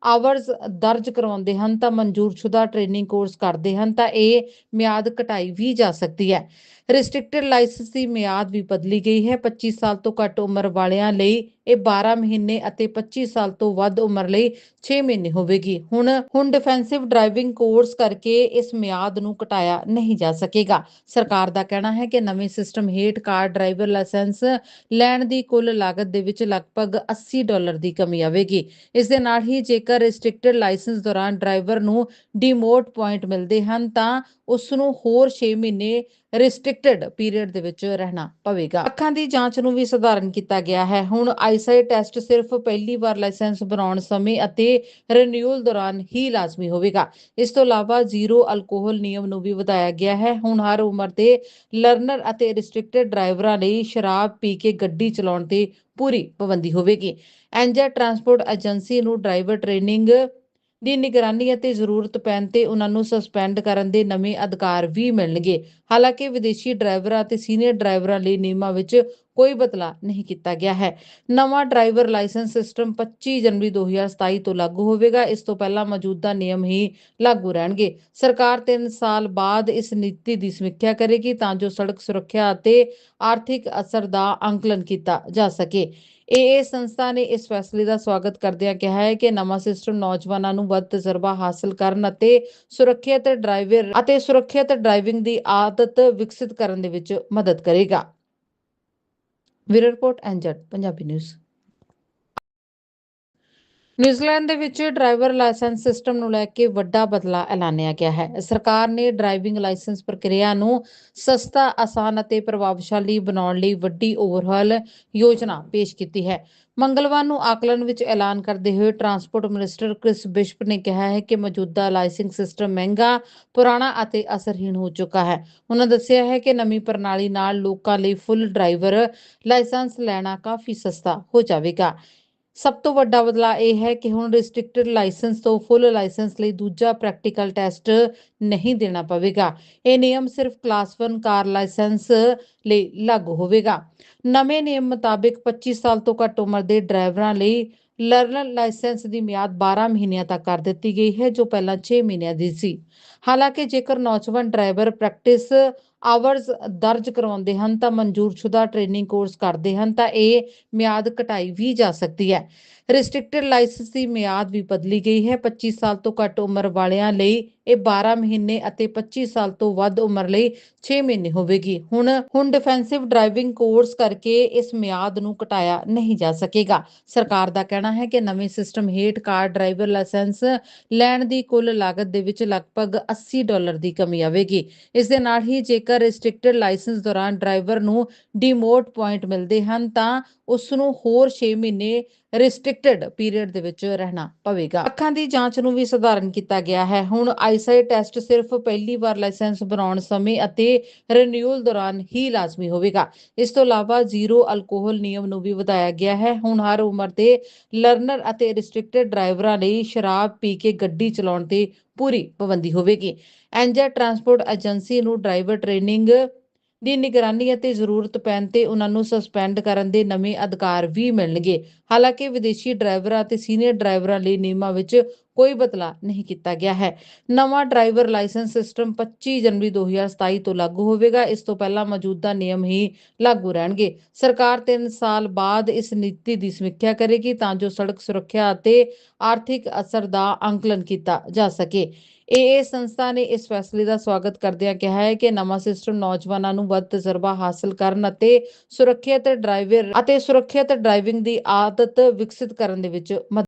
ਆਵਰਸ ਦਰਜ ਕਰਵਾਉਂਦੇ ਹਨ ਤਾਂ ਮਨਜ਼ੂਰਸ਼ੁਦਾ ਟ੍ਰੇਨਿੰਗ ਕੋਰਸ ਕਰਦੇ ਹਨ ਤਾਂ ਇਹ ਮਿਆਦ ਘਟਾਈ ਵੀ ਜਾ ਸਕਦੀ ਹੈ। ਰਿਸਟ੍ਰਿਕਟਡ ਲਾਇਸੈਂਸ ਦੀ ਮਿਆਦ ਵੀ ਬਦਲੀ ਗਈ ਹੈ। 25 ਸਾਲ ਤੋਂ ਘੱਟ ਉਮਰ ਵਾਲਿਆਂ ਲਈ ਇਹ 12 ਮਹੀਨੇ ਅਤੇ 25 ਸਾਲ ਤੋਂ ਵੱਧ ਉਮਰ ਲਈ 6 ਮਹੀਨੇ ਹੋਵੇਗੀ। ਹੁਣ ਹੁਣ ਡਿਫੈਂਸਿਵ ਡਰਾਈਵਿੰਗ ਕੋਰਸ ਕਰਕੇ ਇਸ ਮਿਆਦ ਨੂੰ ਘਟਾਇਆ ਨਹੀਂ ਜਾ ਸਕੇਗਾ। ਸਰਕਾਰ ਦਾ ਕਹਿਣਾ ਹੈ ਕਿ ਨਵੇਂ ਸਿਸਟਮ ਹੇਠ ਕਾਰ ਡਰਾਈਵਰ ਲਾਇਸੈਂਸ ਲੈਣ ਦੀ ਕੁੱਲ ਲਾਗਤ ਦੇ ਵਿੱਚ ਲਗਭਗ 80 ਡਾਲਰ ਦੀ ਕਮੀ ਆਵੇਗੀ। ਇਸ ਦੇ ਨਾਲ ਹੀ ਜੇਕਰ ਰਿਸਟ੍ਰਿਕਟਡ ਲਾਇਸੈਂਸ ਦੌਰਾਨ ਡਰਾਈਵਰ ਨੂੰ ਡੀਮੋਟ ਪੁਆਇੰਟ ਮਿਲਦੇ ਹਨ ਤਾਂ ਉਸ ਨੂੰ ਹੋਰ 6 ਮਹੀਨੇ ਰਿਸਟ੍ਰਿਕਟਡ ਪੀਰੀਅਡ ਦੇ ਵਿੱਚ ਰਹਿਣਾ ਪਵੇਗਾ। ਅੱਖਾਂ ਦੀ ਜਾਂਚ ਨੂੰ ਵੀ ਸਧਾਰਨ ਕੀਤਾ ਗਿਆ ਹੈ। ਹੁਣ ਆਈਸਾਈਟ ਟੈਸਟ ਸਿਰਫ ਪਹਿਲੀ ਵਾਰ ਲਾਇਸੈਂਸ ਬਣਾਉਣ ਸਮੇਂ ਅਤੇ ਰੀਨਿਊਅਲ ਦੌਰਾਨ ਹੀ ਲਾਜ਼ਮੀ ਹੋਵੇਗਾ। ਇਸ ਤੋਂ ਇਲਾਵਾ ਜ਼ੀਰੋ ਅਲਕੋਹਲ ਨਿਯਮ ਨੂੰ ਵੀ ਵਧਾਇਆ ਗਿਆ ਹੈ। ਹੁਣ ਹਰ ਉਮਰ ਦੇ ਲਰਨਰ ਅਤੇ ਰਿਸਟ੍ਰਿਕਟਡ ਡਰਾਈਵਰਾਂ ਲਈ ਸ਼ਰਾਬ ਪੀ ਕੇ ਗੱਡੀ ਚਲਾਉਣ ਤੇ ਪੂਰੀ ਪਾਬੰਦੀ ਹੋਵੇਗੀ। ਐਂਜਾ ਟਰਾਂਸਪੋਰਟ ਏਜੰਸੀ ਨੂੰ ਡਰਾਈਵਰ ਟ੍ਰੇਨਿੰਗ ਦੀ ਨਿਗਰਾਨੀ ਅਤੇ ਜ਼ਰੂਰਤ ਪੈਣ ਤੇ ਉਹਨਾਂ ਨੂੰ ਸਸਪੈਂਡ ਕਰਨ ਦੇ ਨਵੇਂ ਅਧਿਕਾਰ ਵੀ ਮਿਲਣਗੇ। ਹਾਲਾਂਕਿ ਵਿਦੇਸ਼ੀ ਡਰਾਈਵਰਾਂ ਅਤੇ ਸੀਨੀਅਰ ਡਰਾਈਵਰਾਂ ਲਈ ਨਿਯਮਾਂ ਵਿੱਚ ਕੋਈ ਬਦਲਾਅ ਨਹੀਂ ਕੀਤਾ ਗਿਆ ਹੈ। ਨਵਾਂ ਡਰਾਈਵਰ ਲਾਇਸੈਂਸ ਸਿਸਟਮ 25 ਜਨਵਰੀ 2027 ਤੋਂ ਲਾਗੂ ਹੋਵੇਗਾ। ਇਸ ਤੋਂ ਪਹਿਲਾਂ ਮੌਜੂਦਾ ਨਿਯਮ ਹੀ ਲਾਗੂ ਰਹਿਣਗੇ। ਸਰਕਾਰ 3 ਸਾਲ ਬਾਅਦ ਇਸ ਨੀਤੀ ਦੀ ਸਮੀਖਿਆ ਕਰੇਗੀ ਤਾਂ ਜੋ ਸੜਕ ਸੁਰੱਖਿਆ ਅਤੇ ਆਰਥਿਕ ਅਸਰ ਦਾ ਅੰਕਲਨ ਕੀਤਾ ਜਾ ਸਕੇ। ਏਏ ਸੰਸਥਾ ਨੇ ਇਸ ਫੈਸਲੇ ਦਾ ਸਵਾਗਤ ਕਰਦਿਆਂ ਕਿਹਾ ਹੈ ਕਿ ਨਵਾਂ ਸਿਸਟਮ ਨੌਜਵਾਨਾਂ ਨੂੰ ਵੱਧ ਤਜਰਬਾ ਹਾਸਲ ਕਰਨ ਅਤੇ ਸੁਰੱਖਿਅਤ ਡਰਾਈਵਰ ਅਤੇ ਸੁਰੱਖਿਅਤ ਡਰਾਈਵਿੰਗ ਦੀ ਆਦਤ ਵਿਕਸਿਤ ਕਰਨ ਦੇ ਵਿੱਚ ਮਦਦ ਕਰੇਗਾ। Bureau report NZ Punjabi news. New Zealand ਦੇ ਵਿੱਚ ਡਰਾਈਵਰ ਲਾਇਸੈਂਸ ਸਿਸਟਮ ਨੂੰ ਲੈ ਕੇ ਵੱਡਾ ਬਦਲਾਅ ਐਲਾਨਿਆ ਗਿਆ ਹੈ। ਸਰਕਾਰ ਨੇ ਡਰਾਈਵਿੰਗ ਲਾਇਸੈਂਸ ਪ੍ਰਕਿਰਿਆ ਨੂੰ ਸਸਤਾ, ਆਸਾਨ ਅਤੇ ਪ੍ਰਭਾਵਸ਼ਾਲੀ ਬਣਾਉਣ ਲਈ ਵੱਡੀ ਓਵਰਹਾਲ ਯੋਜਨਾ ਪੇਸ਼ ਕੀਤੀ ਹੈ। ਮੰਗਲਵਾਰ ਨੂੰ ਆਕਲਨ ਵਿੱਚ ਐਲਾਨ ਕਰਦੇ ਹੋਏ ਟਰਾਂਸਪੋਰਟ ਮਿਨਿਸਟਰ ਕ੍ਰਿਸ ਬਿਸ਼ਪ ਨੇ ਕਿਹਾ ਹੈ ਕਿ ਮੌਜੂਦਾ ਲਾਇਸੈਂਸ ਸਿਸਟਮ ਮਹਿੰਗਾ, ਪੁਰਾਣਾ ਅਤੇ ਅਸਰਹੀਣ ਹੋ ਚੁੱਕਾ ਹੈ। ਉਹਨਾਂ ਦੱਸਿਆ ਹੈ ਕਿ ਨਵੀਂ ਪ੍ਰਣਾਲੀ ਨਾਲ ਲੋਕਾਂ ਲਈ ਫੁੱਲ ਡਰਾਈਵਰ ਲਾਇਸੈਂਸ ਲੈਣਾ ਕਾਫੀ ਸਸਤਾ ਹੋ ਜਾਵੇਗਾ। ਸਭ ਤੋਂ ਵੱਡਾ ਬਦਲਾਅ ਇਹ ਹੈ ਕਿ ਹੁਣ ਰਿਸਟ੍ਰਿਕਟਡ ਲਾਇਸੈਂਸ ਤੋਂ ਫੁੱਲ ਲਾਇਸੈਂਸ ਲਈ ਦੂਜਾ ਪ੍ਰੈਕਟੀਕਲ ਟੈਸਟ ਨਹੀਂ ਦੇਣਾ ਪਵੇਗਾ। ਇਹ ਨਿਯਮ ਸਿਰਫ ਕਲਾਸ 1 ਕਾਰ ਲਾਇਸੈਂਸ ਲਈ ਲਾਗੂ ਹੋਵੇਗਾ। ਨਵੇਂ ਨਿਯਮ ਮੁਤਾਬਿਕ 25 ਸਾਲ ਤੋਂ ਘੱਟ ਉਮਰ ਦੇ ਡਰਾਈਵਰਾਂ ਲਈ ਲਰਨਰ ਲਾਇਸੈਂਸ ਦੀ ਮਿਆਦ 12 ਮਹੀਨਿਆਂ ਤੱਕ ਕਰ ਦਿੱਤੀ ਗਈ ਹੈ, ਜੋ ਪਹਿਲਾਂ 6 ਮਹੀਨਿਆਂ ਦੀ ਸੀ। ਹਾਲਾਂਕਿ ਜੇਕਰ ਨੌਜਵਾਨ ਡਰਾਈਵਰ ਪ੍ਰੈਕਟਿਸ ਆਵਰਸ ਦਰਜ ਕਰਵਾਉਂਦੇ ਹਨ ਤਾਂ ਮਨਜ਼ੂਰਸ਼ੁਦਾ ਟ੍ਰੇਨਿੰਗ ਕੋਰਸ ਕਰਦੇ ਹਨ ਤਾਂ ਇਹ ਮਿਆਦ ਘਟਾਈ ਵੀ ਜਾ ਸਕਦੀ ਹੈ। ਰਿਸਟ੍ਰਿਕਟਡ ਲਾਇਸੈਂਸ ਦੀ ਮਿਆਦ ਵੀ ਬਦਲੀ ਗਈ ਹੈ। 25 ਸਾਲ ਤੋਂ ਘੱਟ ਉਮਰ ਵਾਲਿਆਂ ਲਈ ਇਹ 12 ਮਹੀਨੇ ਅਤੇ 25 ਸਾਲ ਤੋਂ ਵੱਧ ਉਮਰ ਲਈ 6 ਮਹੀਨੇ ਹੋਵੇਗੀ। ਹੁਣ ਹੁਣ ਡਿਫੈਂਸਿਵ ਡਰਾਈਵਿੰਗ ਕੋਰਸ ਕਰਕੇ ਇਸ ਮਿਆਦ ਨੂੰ ਘਟਾਇਆ ਨਹੀਂ ਜਾ ਸਕੇਗਾ। ਸਰਕਾਰ ਦਾ ਕਹਿਣਾ ਹੈ ਕਿ ਨਵੇਂ ਸਿਸਟਮ ਹੇਠ ਕਾਰ ਡਰਾਈਵਰ ਲਾਇਸੈਂਸ ਲੈਣ ਦੀ ਕੁੱਲ ਲਾਗਤ ਦੇ ਵਿੱਚ ਲਗਭਗ 80 ਡਾਲਰ ਦੀ ਕਮੀ ਆਵੇਗੀ। ਇਸ ਦੇ ਨਾਲ ਹੀ ਜੇਕਰ ਰਿਸਟ੍ਰਿਕਟਡ ਲਾਇਸੈਂਸ ਦੌਰਾਨ ਡਰਾਈਵਰ ਨੂੰ ਡੀਮੋਟ ਪੁਆਇੰਟ ਮਿਲਦੇ ਹਨ ਤਾਂ ਉਸ ਨੂੰ ਹੋਰ 6 ਮਹੀਨੇ ਰਿਸਟ੍ਰਿਕਟਡ ਪੀਰੀਅਡ ਦੇ ਵਿੱਚ ਰਹਿਣਾ ਪਵੇਗਾ। ਅੱਖਾਂ ਦੀ ਜਾਂਚ ਨੂੰ ਵੀ ਸਧਾਰਨ ਕੀਤਾ ਗਿਆ ਹੈ। ਹੁਣ ਆਈਸਾਈਟ ਟੈਸਟ ਸਿਰਫ ਪਹਿਲੀ ਵਾਰ ਲਾਇਸੈਂਸ ਬਣਾਉਣ ਸਮੇਂ ਅਤੇ ਰੀਨਿਊਅਲ ਦੌਰਾਨ ਹੀ ਲਾਜ਼ਮੀ ਹੋਵੇਗਾ। ਇਸ ਤੋਂ ਇਲਾਵਾ ਜ਼ੀਰੋ ਅਲਕੋਹਲ ਨਿਯਮ ਨੂੰ ਵੀ ਵਧਾਇਆ ਗਿਆ ਹੈ। ਹੁਣ ਹਰ ਉਮਰ ਦੇ ਲਰਨਰ ਅਤੇ ਰਿਸਟ੍ਰਿਕਟਡ ਡਰਾਈਵਰਾਂ ਲਈ ਸ਼ਰਾਬ ਪੀ ਕੇ ਗੱਡੀ ਚਲਾਉਣ ਤੇ ਪੂਰੀ ਪਾਬੰਦੀ ਹੋਵੇਗੀ। ਐਂਜਾ ਟਰਾਂਸਪੋਰਟ ਏਜੰਸੀ ਨੂੰ ਡਰਾਈਵਰ ਟ੍ਰੇਨਿੰਗ ਦੀ ਨਿਗਰਾਨੀ ਅਤੇ ਜ਼ਰੂਰਤ ਪੈਣ ਤੇ ਉਹਨਾਂ ਨੂੰ ਸਸਪੈਂਡ ਕਰਨ ਦੇ ਨਵੇਂ ਅਧਿਕਾਰ ਵੀ ਮਿਲਣਗੇ। ਹਾਲਾਂਕਿ ਵਿਦੇਸ਼ੀ ਡਰਾਈਵਰਾਂ ਅਤੇ ਸੀਨੀਅਰ ਡਰਾਈਵਰਾਂ ਲਈ ਨਿਯਮਾਂ ਵਿੱਚ ਕੋਈ ਬਦਲਾਅ ਨਹੀਂ ਕੀਤਾ ਗਿਆ ਹੈ। ਨਵਾਂ ਡਰਾਈਵਰ ਲਾਇਸੈਂਸ ਸਿਸਟਮ 25 ਜਨਵਰੀ 2027 ਤੋਂ ਲਾਗੂ ਹੋਵੇਗਾ। ਇਸ ਤੋਂ ਪਹਿਲਾਂ ਮੌਜੂਦਾ ਨਿਯਮ ਹੀ ਲਾਗੂ ਰਹਿਣਗੇ। ਸਰਕਾਰ 3 ਸਾਲ ਬਾਅਦ ਇਸ ਨੀਤੀ ਦੀ ਸਮੀਖਿਆ ਕਰੇਗੀ ਤਾਂ ਜੋ ਸੜਕ ਸੁਰੱਖਿਆ ਅਤੇ ਆਰਥਿਕ ਅਸਰ ਦਾ ਅੰਕਲਨ ਕੀਤਾ ਜਾ ਸਕੇ। ਏਏ ਸੰਸਥਾ ਨੇ ਇਸ ਫੈਸਲੇ ਦਾ ਸਵਾਗਤ ਕਰਦਿਆਂ ਕਿਹਾ ਹੈ ਕਿ ਨਵਾਂ ਸਿਸਟਮ ਨੌਜਵਾਨਾਂ ਨੂੰ ਵੱਧ ਤਜਰਬਾ ਹਾਸਲ ਕਰਨ ਅਤੇ ਸੁਰੱਖਿਅਤ ਡਰਾਈਵਰ ਅਤੇ ਸੁਰੱਖਿਅਤ ਡਰਾਈਵਿੰਗ ਦੀ ਆਦਤ ਵਿਕਸਿਤ ਕਰਨ ਦੇ ਵਿੱਚ